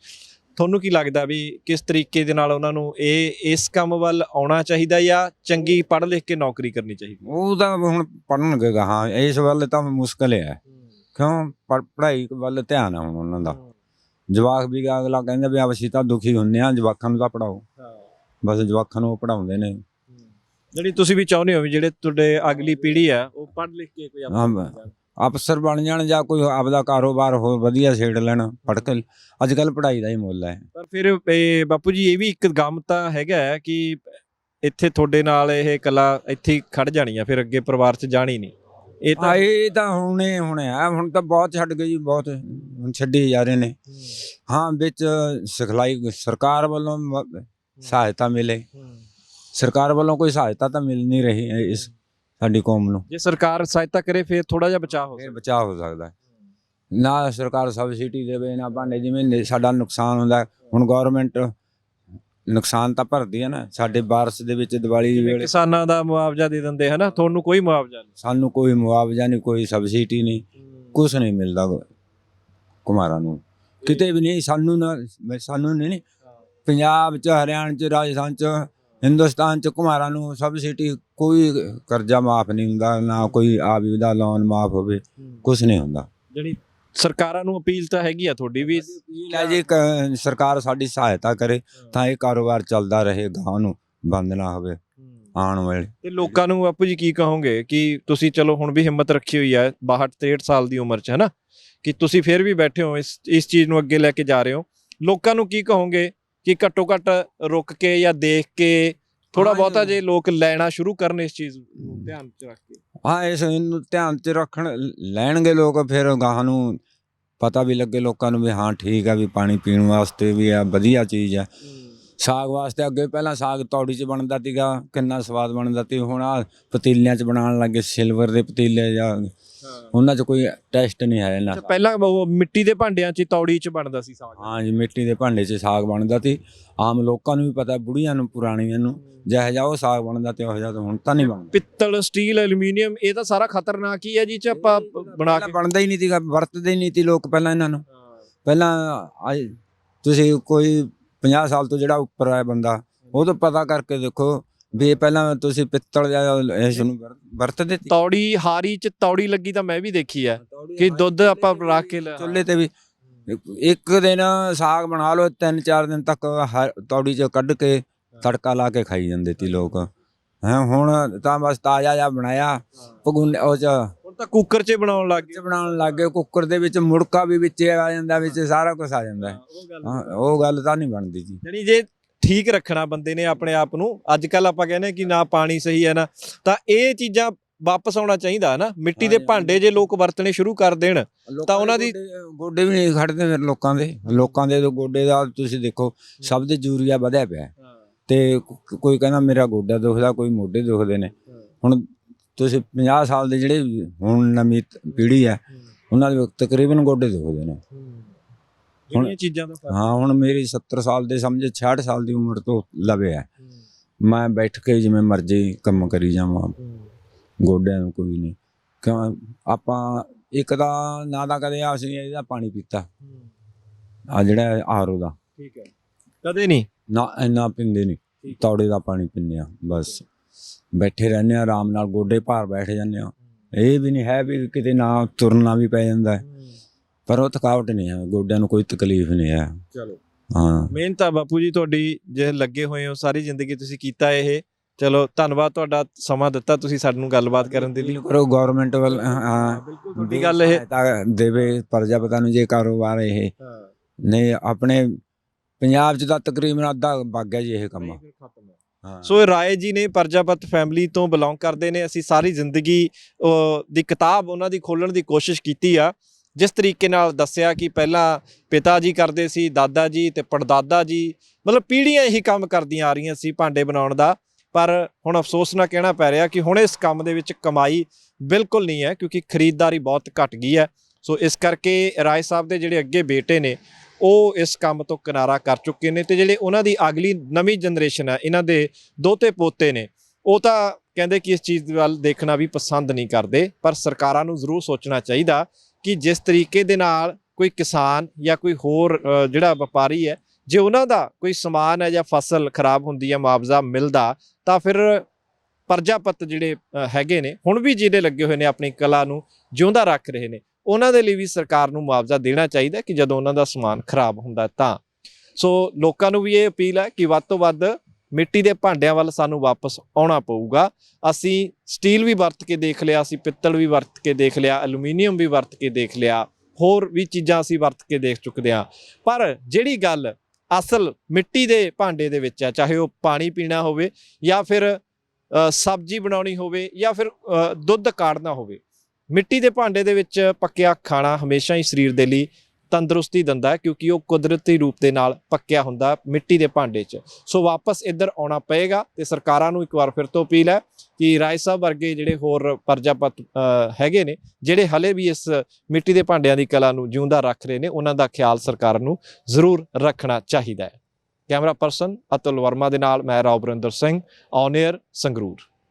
ਤੁਹਾਨੂੰ ਕੀ ਲੱਗਦਾ ਵੀ ਕਿਸ ਤਰੀਕੇ ਦੇ ਨਾਲ ਉਹਨਾਂ ਨੂੰ ਇਹ ਇਸ ਕੰਮ ਵੱਲ ਆਉਣਾ ਚਾਹੀਦਾ ਜਾਂ ਚੰਗੀ ਪੜ੍ਹ ਲਿਖ ਕੇ ਨੌਕਰੀ ਕਰਨੀ ਚਾਹੀਦੀ? ਉਹ ਤਾਂ ਹੁਣ ਪੜਨਗੇ ਹਾਂ ਇਸ ਵੱਲ ਤਾਂ ਮੁਸ਼ਕਲ ਹੈ। ਕਿਉਂ? ਪੜ੍ਹ- ਪੜ੍ਹਾਈ ਵੱਲ ਧਿਆਨ ਆ ਹੁਣ ਉਹਨਾਂ ਦਾ। ਜਵਾਕ ਵੀ ਅਗਲਾ ਕਹਿੰਦਾ ਵੀ ਅਸੀਂ ਤਾਂ ਦੁਖੀ ਹੁੰਨੇ ਆ ਜਵਾਕਾਂ ਨੂੰ ਤਾਂ ਪੜਾਓ ਬਸ ਜਵਾਕਾਂ ਨੂੰ ਪੜਾਉਂਦੇ ਨੇ। ਜਿਹੜੀ ਤੁਸੀਂ ਵੀ ਚਾਹੁੰਦੇ ਹੋ ਵੀ ਜਿਹੜੇ ਤੁਹਾਡੇ ਅਗਲੀ ਪੀੜ੍ਹੀ ਆ ਉਹ ਪੜ੍ਹ ਲਿਖ ਕੇ ਕੋਈ ਹਾਂ, ਆਪਣਾ ਅਫਸਰ ਬਣ ਜਾਣ ਜਾਂ ਕੋਈ ਆਪਦਾ ਕਾਰੋਬਾਰ ਹੋਰ ਵਧੀਆ ਛੇੜ ਲੈਣ ਪੜ੍ਹ ਕੇ ਅੱਜ ਕੱਲ ਪੜ੍ਹਾਈ ਦਾ ਹੀ ਮੁੱਲ ਹੈ। ਪਰ ਫਿਰ ਬਾਪੂ ਜੀ ਇਹ ਵੀ ਇੱਕ ਗਮ ਤਾਂ ਹੈਗਾ ਹੈ ਕਿ ਇੱਥੇ ਤੁਹਾਡੇ ਨਾਲ ਇਹ ਕਲਾ ਇੱਥੇ ਹੀ ਖੜ ਜਾਣੀ ਆ ਫਿਰ ਅੱਗੇ ਪਰਿਵਾਰ 'ਚ ਜਾਣੀ ਨਹੀਂ। ਇਹ ਤਾਂ ਇਹ ਤਾਂ ਹੁਣੇ ਹੁਣੇ ਆ ਹੁਣ ਤਾਂ ਬਹੁਤ ਛੱਡ ਗਏ ਜੀ ਬਹੁਤ ਹੁਣ ਛੱਡੀ ਜਾ ਰਹੇ ਨੇ। ਹਾਂ। ਵਿੱਚ ਸਿਖਲਾਈ ਸਰਕਾਰ ਵੱਲੋਂ ਮ- ਸਹਾਇਤਾ ਮਿਲੇ। ਸਰਕਾਰ ਵੱਲੋਂ ਕੋਈ ਸਹਾਇਤਾ ਤਾਂ ਮਿਲ ਨਹੀਂ ਰਹੀ ਹੈ ਇਸ ਸਾਡੀ ਕੌਮ ਨੂੰ। ਜੇ ਸਰਕਾਰ ਸਹਾਇਤਾ ਕਰੇ ਫਿਰ ਥੋੜਾ ਜਿਹਾ ਬਚਾਅ ਹੋ ਸਕਦਾ। ਬਚਾਅ ਹੋ ਸਕਦਾ। ਹੈ। ਨਾ ਸਰਕਾਰ ਸਬਸਿਡੀ ਦੇਵੇ ਨਾ ਭਾਂਡੇ ਜਿਵੇਂ ਨੇ- ਸਾਡਾ ਨੁਕਸਾਨ ਹੁੰਦਾ ਹੈ। ਹੁਣ ਗਵਰਨਮੈਂਟ ਨੁਕਸਾਨ ਤਾਂ ਭਰਦੀ ਹੈ ਨਾ ਸਾਡੇ ਬਾਰਿਸ਼ ਦੇ ਵਿੱਚ ਦੀਵਾਲੀ ਵੇਲੇ ਕਿਸਾਨਾਂ ਦਾ ਮੁਆਵਜ਼ਾ ਦੇ ਦਿੰਦੇ ਹਨਾ ਤੁਹਾਨੂੰ ਕੋਈ ਮੁਆਵਜ਼ਾ ਸਾਨੂੰ ਕੋਈ ਮੁਆਵਜ਼ਾ ਨਹੀਂ ਕੋਈ ਸਬਸਿਡੀ ਨਹੀਂ ਨਹੀਂ ਕੁਝ ਨਹੀਂ ਮਿਲਦਾ ਕੁਮਾਰਾਂ ਨੂੰ। ਕਿਤੇ ਵੀ ਨਹੀਂ ਸਾਨੂੰ ਨਾ ਸਾਨੂੰ ਨਹੀਂ ਨਹੀਂ ਪੰਜਾਬ ਚ ਹਰਿਆਣਾ ਚ ਰਾਜਸਥਾਨ ਚ ਹਿੰਦੁਸਤਾਨ ਚ ਕੁਮਾਰਾਂ ਨੂੰ ਸਬਸਿਡੀ ਕੋਈ ਕਰਜ਼ਾ ਮਾਫ ਨਹੀਂ ਹੁੰਦਾ ਨਾ ਕੋਈ ਆਵੀ ਦਾ ਲੋਨ ਮਾਫ ਹੋਵੇ ਕੁਝ ਨਹੀਂ ਹੁੰਦਾ। ਜਿਹੜੀ ਸਰਕਾਰਾਂ ਨੂੰ ਅਪੀਲ ਤਾਂ ਹੈਗੀ ਆ ਤੁਹਾਡੀ ਵੀ ਲੈ ਜੀ ਕ- ਸਰਕਾਰ ਸਾਡੀ ਸਹਾਇਤਾ ਕਰੇ ਤਾਂ ਇਹ ਕਾਰੋਬਾਰ ਚੱਲਦਾ ਰਹੇ ਗਾਂ ਨੂੰ ਬੰਦ ਨਾ ਹੋਵੇ ਆਉਣ ਵਾਲੇ। ਤੇ ਲੋਕਾਂ ਨੂੰ ਬਾਪੂ ਜੀ ਕੀ ਕਹੋਗੇ ਕਿ ਤੁਸੀਂ ਚਲੋ ਹੁਣ ਵੀ ਹਿੰਮਤ ਰੱਖੀ ਹੋਈ ਹੈ 62 63 ਸਾਲ ਦੀ ਉਮਰ 'ਚ ਹੈ ਨਾ ਕਿ ਤੁਸੀਂ ਫਿਰ ਵੀ ਬੈਠੇ ਹੋ ਇਸ ਇਸ ਚੀਜ਼ ਨੂੰ ਅੱਗੇ ਲੈ ਕੇ ਜਾ ਰਹੇ ਹੋ। ਲੋਕਾਂ ਨੂੰ ਕੀ ਕਹੋਗੇ ਕਿ ਘੱਟੋ ਘੱਟ ਰੁਕ ਕੇ ਜਾਂ ਦੇਖ ਕੇ ਥੋੜਾ ਹਾਂ, ਬਹੁਤਾ ਜੇ ਲੋਕ ਲੈਣਾ ਸ਼ੁਰੂ ਕਰਨ ਇਸ ਚੀਜ਼ ਨੂੰ ਧਿਆਨ 'ਚ ਰੱਖ ਕੇ? ਹਾਂ ਇਸ ਨੂੰ ਧਿਆਨ ਚ ਰੱਖਣ ਲੈਣਗੇ ਲੋਕ ਫਿਰ ਗਾਂ ਨੂੰ ਪਤਾ ਵੀ ਲੱਗੇ ਲੋਕਾਂ ਨੂੰ ਵੀ ਹਾਂ ਠੀਕ ਆ ਵੀ ਪਾਣੀ ਪੀਣ ਵਾਸਤੇ ਵੀ ਆ ਵਧੀਆ ਚੀਜ਼ ਆ। ਸਾਗ ਵਾਸਤੇ ਅੱਗੇ ਪਹਿਲਾਂ ਸਾਗ ਤੌੜੀ 'ਚ ਬਣਦਾ ਸੀਗਾ ਕਿੰਨਾ ਸਵਾਦ ਬਣਦਾ ਸੀ। ਹੁਣ ਆ ਪਤੀਲਿਆਂ 'ਚ ਬਣਾਉਣ ਲੱਗੇ ਸਿਲਵਰ ਦੇ ਪਤੀਲੇ ਜਾਂ ਉਹਨਾਂ 'ਚ ਕੋਈ ਟੈਸਟ ਨਹੀਂ ਹੈ ਇਹਨਾਂ ਪਹਿਲਾਂ ਉਹ ਮਿੱਟੀ ਦੇ ਭਾਂਡਿਆਂ 'ਚ ਤੌੜੀ 'ਚ ਬਣਦਾ ਸੀ ਸਾਗ। ਹਾਂ ਜੀ ਮਿੱਟੀ ਦੇ ਭਾਂਡੇ 'ਚ ਸਾਗ ਬਣਦਾ ਸੀ। ਆਮ ਲੋਕਾਂ ਨੂੰ ਵੀ ਪਤਾ ਬੁੜੀਆਂ ਨੂੰ ਪੁਰਾਣੀਆਂ ਨੂੰ ਜਿਹੋ ਜਿਹਾ ਉਹ ਸਾਗ ਬਣਦਾ ਤੇ ਉਹ ਜਿਹਾ ਤਾਂ ਹੁਣ ਤਾਂ ਨਹੀਂ ਬਣਦਾ। ਪਿੱਤਲ ਸਟੀਲ ਐਲੂਮੀਨੀਅਮ ਇਹ ਤਾਂ ਸਾਰਾ ਖਤਰਨਾਕ ਹੀ ਹੈ ਜੀ ਚ ਆਪਾਂ ਬਣਾ ਪਹਿਲਾਂ ਕੇ ਬਣਦਾ ਹੀ ਨਹੀਂ ਸੀਗਾ ਵਰਤਦੇ ਹੀ ਨਹੀਂ ਸੀ ਲੋਕ ਪਹਿਲਾਂ ਇਹਨਾਂ ਨੂੰ। ਪਹਿਲਾਂ ਤੁਸੀਂ ਕੋਈ 50 ਸਾਲ ਤੋਂ ਜਿਹੜਾ ਉੱਪਰ ਹੈ ਬੰਦਾ ਉਹ ਤੋਂ ਪਤਾ ਕਰਕੇ ਦੇਖੋ ਵੀ ਪਹਿਲਾਂ ਤੁਸੀਂ ਪਿੱਤਲ ਜਾਂ ਇਸ ਨੂੰ ਵਰ- ਵਰਤਦੇ ਸੀ ਤੌੜੀ ਹਾਰੀ ਚ ਤੌੜੀ ਲੱਗੀ ਤਾਂ ਮੈਂ ਵੀ ਦੇਖੀ ਹੈ ਕਿ ਦੁੱਧ ਆਪਾਂ ਰੱਖ ਕੇ ਲੈ- ਚੁੱਲ੍ਹੇ ਤੇ ਵੀ ਇੱਕ ਦਿਨ ਸਾਗ ਬਣਾ ਲਓ ਤਿੰਨ ਚਾਰ ਦਿਨ ਤੱਕ ਤੌੜੀ ਚ ਕੱਢ ਕੇ ਤੜਕਾ ਲਾ ਕੇ ਖਾਈ ਜਾਂਦੇ ਸੀ ਲੋਕ। ਹੈ ਹੁਣ ਤਾਂ ਬਸ ਤਾਜ਼ਾ ਜਿਹਾ ਬਣਾਇਆ ਪਗੁੰਨੇ ਉਹ ਚ ਹੁਣ ਤਾਂ ਕੁੱਕਰ 'ਚ ਬਣਾਉਣ ਲੱਗ ਚ ਬਣਾਉਣ ਲੱਗ ਗਏ ਕੁੱਕਰ ਦੇ ਵਿੱਚ ਮੁੜਕਾ ਵੀ ਵਿੱਚ ਆ ਜਾਂਦਾ ਵਿੱਚ ਸਾਰਾ ਕੁਝ ਆ ਜਾਂਦਾ। ਹੈ। ਹਾਂ। ਉਹ ਗੱਲ ਤਾਂ ਨਹੀਂ ਬਣਦੀ ਜੀ। ਜਾਣੀ ਜੇ ਠੀਕ ਰੱਖਣਾ ਬੰਦੇ ਨੇ ਆਪਣੇ ਆਪ ਨੂੰ। ਅੱਜ ਕੱਲ ਆਪਾਂ ਕਹਿੰਦੇ ਕਿ ਨਾ ਪਾਣੀ ਸਹੀ ਹੈ ਨਾ। ਤਾਂ ਇਹ ਚੀਜ਼ਾਂ ਵਾਪਸ ਆਉਣਾ ਚਾਹੀਦਾ ਹੈ ਨਾ। ਮਿੱਟੀ ਦੇ ਭਾਂਡੇ ਜੇ ਲੋਕ ਵਰਤਣੇ ਸ਼ੁਰੂ ਕਰ ਦੇਣ ਤਾਂ ਉਹਨਾਂ ਦੀ- ਗੋਡੇ- ਵੀ ਨਹੀਂ ਖੜਦੇ ਫਿਰ ਲੋਕਾਂ ਦੇ। ਲੋਕਾਂ ਦੇ ਗੋਡੇ ਦਾ ਤੁਸੀਂ ਦੇਖੋ ਸਭ ਦੇ ਯੂਰੀਆ ਵਧਿਆ ਪਿਆ। ਤੇ ਕੋਈ ਕਹਿੰਦਾ ਮੇਰਾ ਗੋਡਾ ਦੁਖਦਾ ਕੋਈ ਮੋਢੇ ਦੁਖਦੇ ਨੇ। ਹੁਣ ਤੁਸੀਂ 50 ਸਾਲ ਦੇ ਜਿਹੜੇ ਹੁਣ ਨਵੀਂ ਪੀੜ੍ਹੀ ਹੈ ਉਹਨਾਂ ਦੇ ਤਕਰੀਬਨ ਗੋਡੇ ਦੁਖਦੇ ਨੇ। ਜਿਹੜੀਆਂ ਚੀਜ਼ਾਂ ਦਾ ਫ਼ਰਕ ਹਾਂ ਹੁਣ ਮੇਰੀ 70 ਸਾਲ ਦੇ ਸਮਝੇ 66 ਸਾਲ ਦੀ ਉਮਰ ਤੋਂ ਲਵੇ ਹੈ। ਮੈਂ ਬੈਠ ਕੇ ਜਿਵੇਂ ਮਰਜ਼ੀ ਕੰਮ ਕਰੀ ਜਾਵਾਂ। ਗੋਡਿਆਂ ਨੂੰ ਕੋਈ ਨਹੀਂ। ਕਿਉਂ? ਆਪਾਂ ਇੱਕ ਤਾਂ ਨਾ ਤਾਂ ਕਦੇ ਅਸੀਂ ਇਹਦਾ ਪਾਣੀ ਪੀਤਾ। ਆ ਜਿਹੜਾ ਆਰੋ ਦਾ। ਠੀਕ ਹੈ। ਕਦੇ ਨਹੀਂ? ਨਾ ਇੰਨਾ ਪੀਂਦੇ ਨਹੀਂ। ਤੌੜੇ ਦਾ ਪਾਣੀ ਪੀਂਦੇ ਆ ਬਸ। ਬੈਠੇ ਰਹਿੰਦੇ ਆ ਆਰਾਮ ਨਾਲ ਗੋਡੇ ਭਾਰ ਬੈਠ ਜਾਂਦੇ ਆ ਇਹ ਵੀ ਨਹੀਂ ਹੈ ਵੀ ਕਿਤੇ ਨਾ ਤੁਰਨਾ ਵੀ ਪੈ ਜਾਂਦਾ ਹੈ। ਪਰ ਉਹ ਥਕਾਵਟ ਨਹੀਂ ਹੈ ਗੋਡਿਆਂ ਨੂੰ ਕੋਈ ਤਕਲੀਫ ਨਹੀਂ ਹੈ। ਚਲੋ। ਹਾਂ। ਮਿਹਨਤ ਆ ਬਾਪੂ ਜੀ ਤੁਹਾਡੀ ਜੇ ਲੱਗੇ ਹੋਏ ਹੋ ਸਾਰੀ ਜ਼ਿੰਦਗੀ ਤੁਸੀਂ ਕੀਤਾ ਇਹ। ਚਲੋ ਧੰਨਵਾਦ ਤੁਹਾਡਾ ਸਮਾਂ ਦਿੱਤਾ ਤੁਸੀਂ ਸਾਨੂੰ ਗੱਲਬਾਤ ਕਰਨ ਦੇ ਲਈ। ਕਰੋ ਗਵਰਨਮੈਂਟ ਵੱਲ ਹਾਂ ਬਿਲਕੁਲ ਤੁਹਾਡੀ ਗੱਲ ਇਹ ਦੇਵੇ ਪ੍ਰਜਾਪਤਾ ਨੂੰ ਜੇ ਕਾਰੋਬਾਰ ਇਹ। ਨਹੀਂ ਆਪਣੇ ਪੰਜਾਬ 'ਚ ਤਾਂ ਤਕਰੀਬਨ ਅੱਧਾ ਵਗ ਗਿਆ ਜੀ ਇਹ ਕੰਮ। ਹਾਂ। ਸੋ ਇਹ ਰਾਏ ਜੀ ਨੇ ਪਰਜਾਪਤ ਫੈਮਿਲੀ ਤੋਂ ਬਿਲੋਂਗ ਕਰਦੇ ਨੇ। ਅਸੀਂ ਸਾਰੀ ਜ਼ਿੰਦਗੀ ਦੀ ਕਿਤਾਬ ਉਹਨਾਂ ਦੀ ਖੋਲਣ ਦੀ ਕੋਸ਼ਿਸ਼ ਕੀਤੀ ਆ। ਜਿਸ ਤਰੀਕੇ ਨਾਲ ਦੱਸਿਆ ਕਿ ਪਹਿਲਾਂ ਪਿਤਾ ਜੀ ਕਰਦੇ ਸੀ, ਦਾਦਾ ਜੀ ਤੇ ਪੜਦਾਦਾ ਜੀ, ਮਤਲਬ ਪੀੜ੍ਹੀਆਂ ਇਹੀ ਕੰਮ ਕਰਦੀਆਂ ਆ ਰਹੀਆਂ ਸੀ ਭਾਂਡੇ ਬਣਾਉਣ ਦਾ। ਪਰ ਹੁਣ ਅਫਸੋਸ ਨਾਲ ਕਹਿਣਾ ਪੈ ਰਿਹਾ ਕਿ ਹੁਣ ਇਸ ਕੰਮ ਦੇ ਵਿੱਚ ਕਮਾਈ ਬਿਲਕੁਲ ਨਹੀਂ ਹੈ, ਕਿਉਂਕਿ ਖਰੀਦਦਾਰੀ ਬਹੁਤ ਘਟ ਗਈ ਹੈ। ਸੋ ਇਸ ਕਰਕੇ ਰਾਏ ਸਾਹਿਬ ਦੇ ਜਿਹੜੇ ਅੱਗੇ ਬੇਟੇ ਨੇ, ਉਹ ਇਸ ਕੰਮ ਤੋਂ ਕਿਨਾਰਾ ਕਰ ਚੁੱਕੇ ਨੇ ਤੇ ਜਿਹੜੇ ਉਹਨਾਂ ਦੀ ਅਗਲੀ ਨਵੀਂ ਜਨਰੇਸ਼ਨ ਹੈ, ਇਹਨਾਂ ਦੇ ਦੋਤੇ ਪੋਤੇ ਨੇ, ਉਹ ਤਾਂ ਕਹਿੰਦੇ ਕਿ ਇਸ ਚੀਜ਼ ਵੱਲ ਦੇਖਣਾ ਵੀ ਪਸੰਦ ਨਹੀਂ ਕਰਦੇ, ਪਰ ਸਰਕਾਰਾਂ ਨੂੰ ਜ਼ਰੂਰ ਸੋਚਣਾ ਚਾਹੀਦਾ ਕਿ ਜਿਸ ਤਰੀਕੇ ਦੇ ਨਾਲ ਕੋਈ ਕਿਸਾਨ ਜਾਂ ਕੋਈ ਹੋਰ ਜਿਹੜਾ ਵਪਾਰੀ ਹੈ, ਜੇ ਉਹਨਾਂ ਦਾ ਕੋਈ ਸਮਾਨ ਹੈ ਜਾਂ ਫਸਲ ਖਰਾਬ ਹੁੰਦੀ ਹੈ, ਮੁਆਵਜ਼ਾ ਮਿਲਦਾ, ਤਾਂ ਫਿਰ ਪਰਜਾਪਤ ਜਿਹੜੇ ਹੈਗੇ ਨੇ, ਹੁਣ ਵੀ ਜਿਹੜੇ ਲੱਗੇ ਹੋਏ ਨੇ ਆਪਣੀ ਕਲਾ ਨੂੰ ਜਿਉਂਦਾ ਰੱਖ ਰਹੇ ਨੇ, ਉਹਨਾਂ ਦੇ ਲਈ ਵੀ ਸਰਕਾਰ ਨੂੰ ਮੁਆਵਜ਼ਾ ਦੇਣਾ ਚਾਹੀਦਾ ਕਿ ਜਦੋਂ ਉਹਨਾਂ ਦਾ ਸਮਾਨ ਖਰਾਬ ਹੁੰਦਾ ਤਾਂ। ਸੋ ਲੋਕਾਂ ਨੂੰ ਵੀ ਇਹ ਅਪੀਲ ਹੈ ਕਿ ਵੱਧ ਤੋਂ ਵੱਧ ਮਿੱਟੀ ਦੇ ਭਾਂਡਿਆਂ ਵੱਲ ਸਾਨੂੰ ਵਾਪਸ ਆਉਣਾ ਪਊਗਾ। ਅਸੀਂ ਸਟੀਲ ਵੀ ਵਰਤ ਕੇ ਦੇਖ ਲਿਆ, ਅਸੀਂ ਪਿੱਤਲ ਵੀ ਵਰਤ ਕੇ ਦੇਖ ਲਿਆ, ਐਲੂਮੀਨੀਅਮ ਵੀ ਵਰਤ ਕੇ ਦੇਖ ਲਿਆ, ਹੋਰ ਵੀ ਚੀਜ਼ਾਂ ਅਸੀਂ ਵਰਤ ਕੇ ਦੇਖ ਚੁੱਕਦੇ ਹਾਂ। ਪਰ ਜਿਹੜੀ ਗੱਲ ਅਸਲ ਮਿੱਟੀ ਦੇ ਭਾਂਡੇ ਦੇ ਵਿੱਚ ਹੈ ਚਾਹੇ ਉਹ ਪਾਣੀ ਪੀਣਾ ਹੋਵੇ ਜਾਂ ਫਿਰ ਸਬਜ਼ੀ ਬਣਾਉਣੀ ਹੋਵੇ ਜਾਂ ਫਿਰ ਦੁੱਧ ਕਾੜਨਾ ਹੋਵੇ, ਮਿੱਟੀ ਦੇ ਭਾਂਡੇ ਦੇ ਵਿੱਚ ਪੱਕਿਆ ਖਾਣਾ ਹਮੇਸ਼ਾ ਹੀ ਸਰੀਰ ਦੇ ਲਈ ਤੰਦਰੁਸਤੀ ਦਿੰਦਾ ਕਿਉਂਕਿ ਉਹ ਕੁਦਰਤੀ ਰੂਪ ਦੇ ਨਾਲ ਪੱਕਿਆ ਹੁੰਦਾ ਮਿੱਟੀ ਦੇ ਭਾਂਡੇ 'ਚ। ਸੋ ਵਾਪਸ ਇੱਧਰ ਆਉਣਾ ਪਏਗਾ ਤੇ ਸਰਕਾਰਾਂ ਨੂੰ ਇੱਕ ਵਾਰ ਫਿਰ ਤੋਂ ਅਪੀਲ ਹੈ ਕਿ ਰਾਏ ਸਾਹਿਬ ਵਰਗੇ ਜਿਹੜੇ ਹੋਰ ਪਰਜਾਪਤ ਹੈਗੇ ਨੇ, ਜਿਹੜੇ ਹਲੇ ਵੀ ਇਸ ਮਿੱਟੀ ਦੇ ਭਾਂਡਿਆਂ ਦੀ ਕਲਾ ਨੂੰ ਜਿਉਂਦਾ ਰੱਖ ਰਹੇ ਨੇ, ਉਹਨਾਂ ਦਾ ਖਿਆਲ ਸਰਕਾਰ ਨੂੰ ਜ਼ਰੂਰ ਰੱਖਣਾ ਚਾਹੀਦਾ ਹੈ। ਕੈਮਰਾ ਪਰਸਨ ਅਤੁਲ ਵਰਮਾ ਦੇ ਨਾਲ ਮੈਂ ਰਾਵ ਸਿੰਘ, ਔਨ 에ਅਰ ਸੰਗਰੂਰ।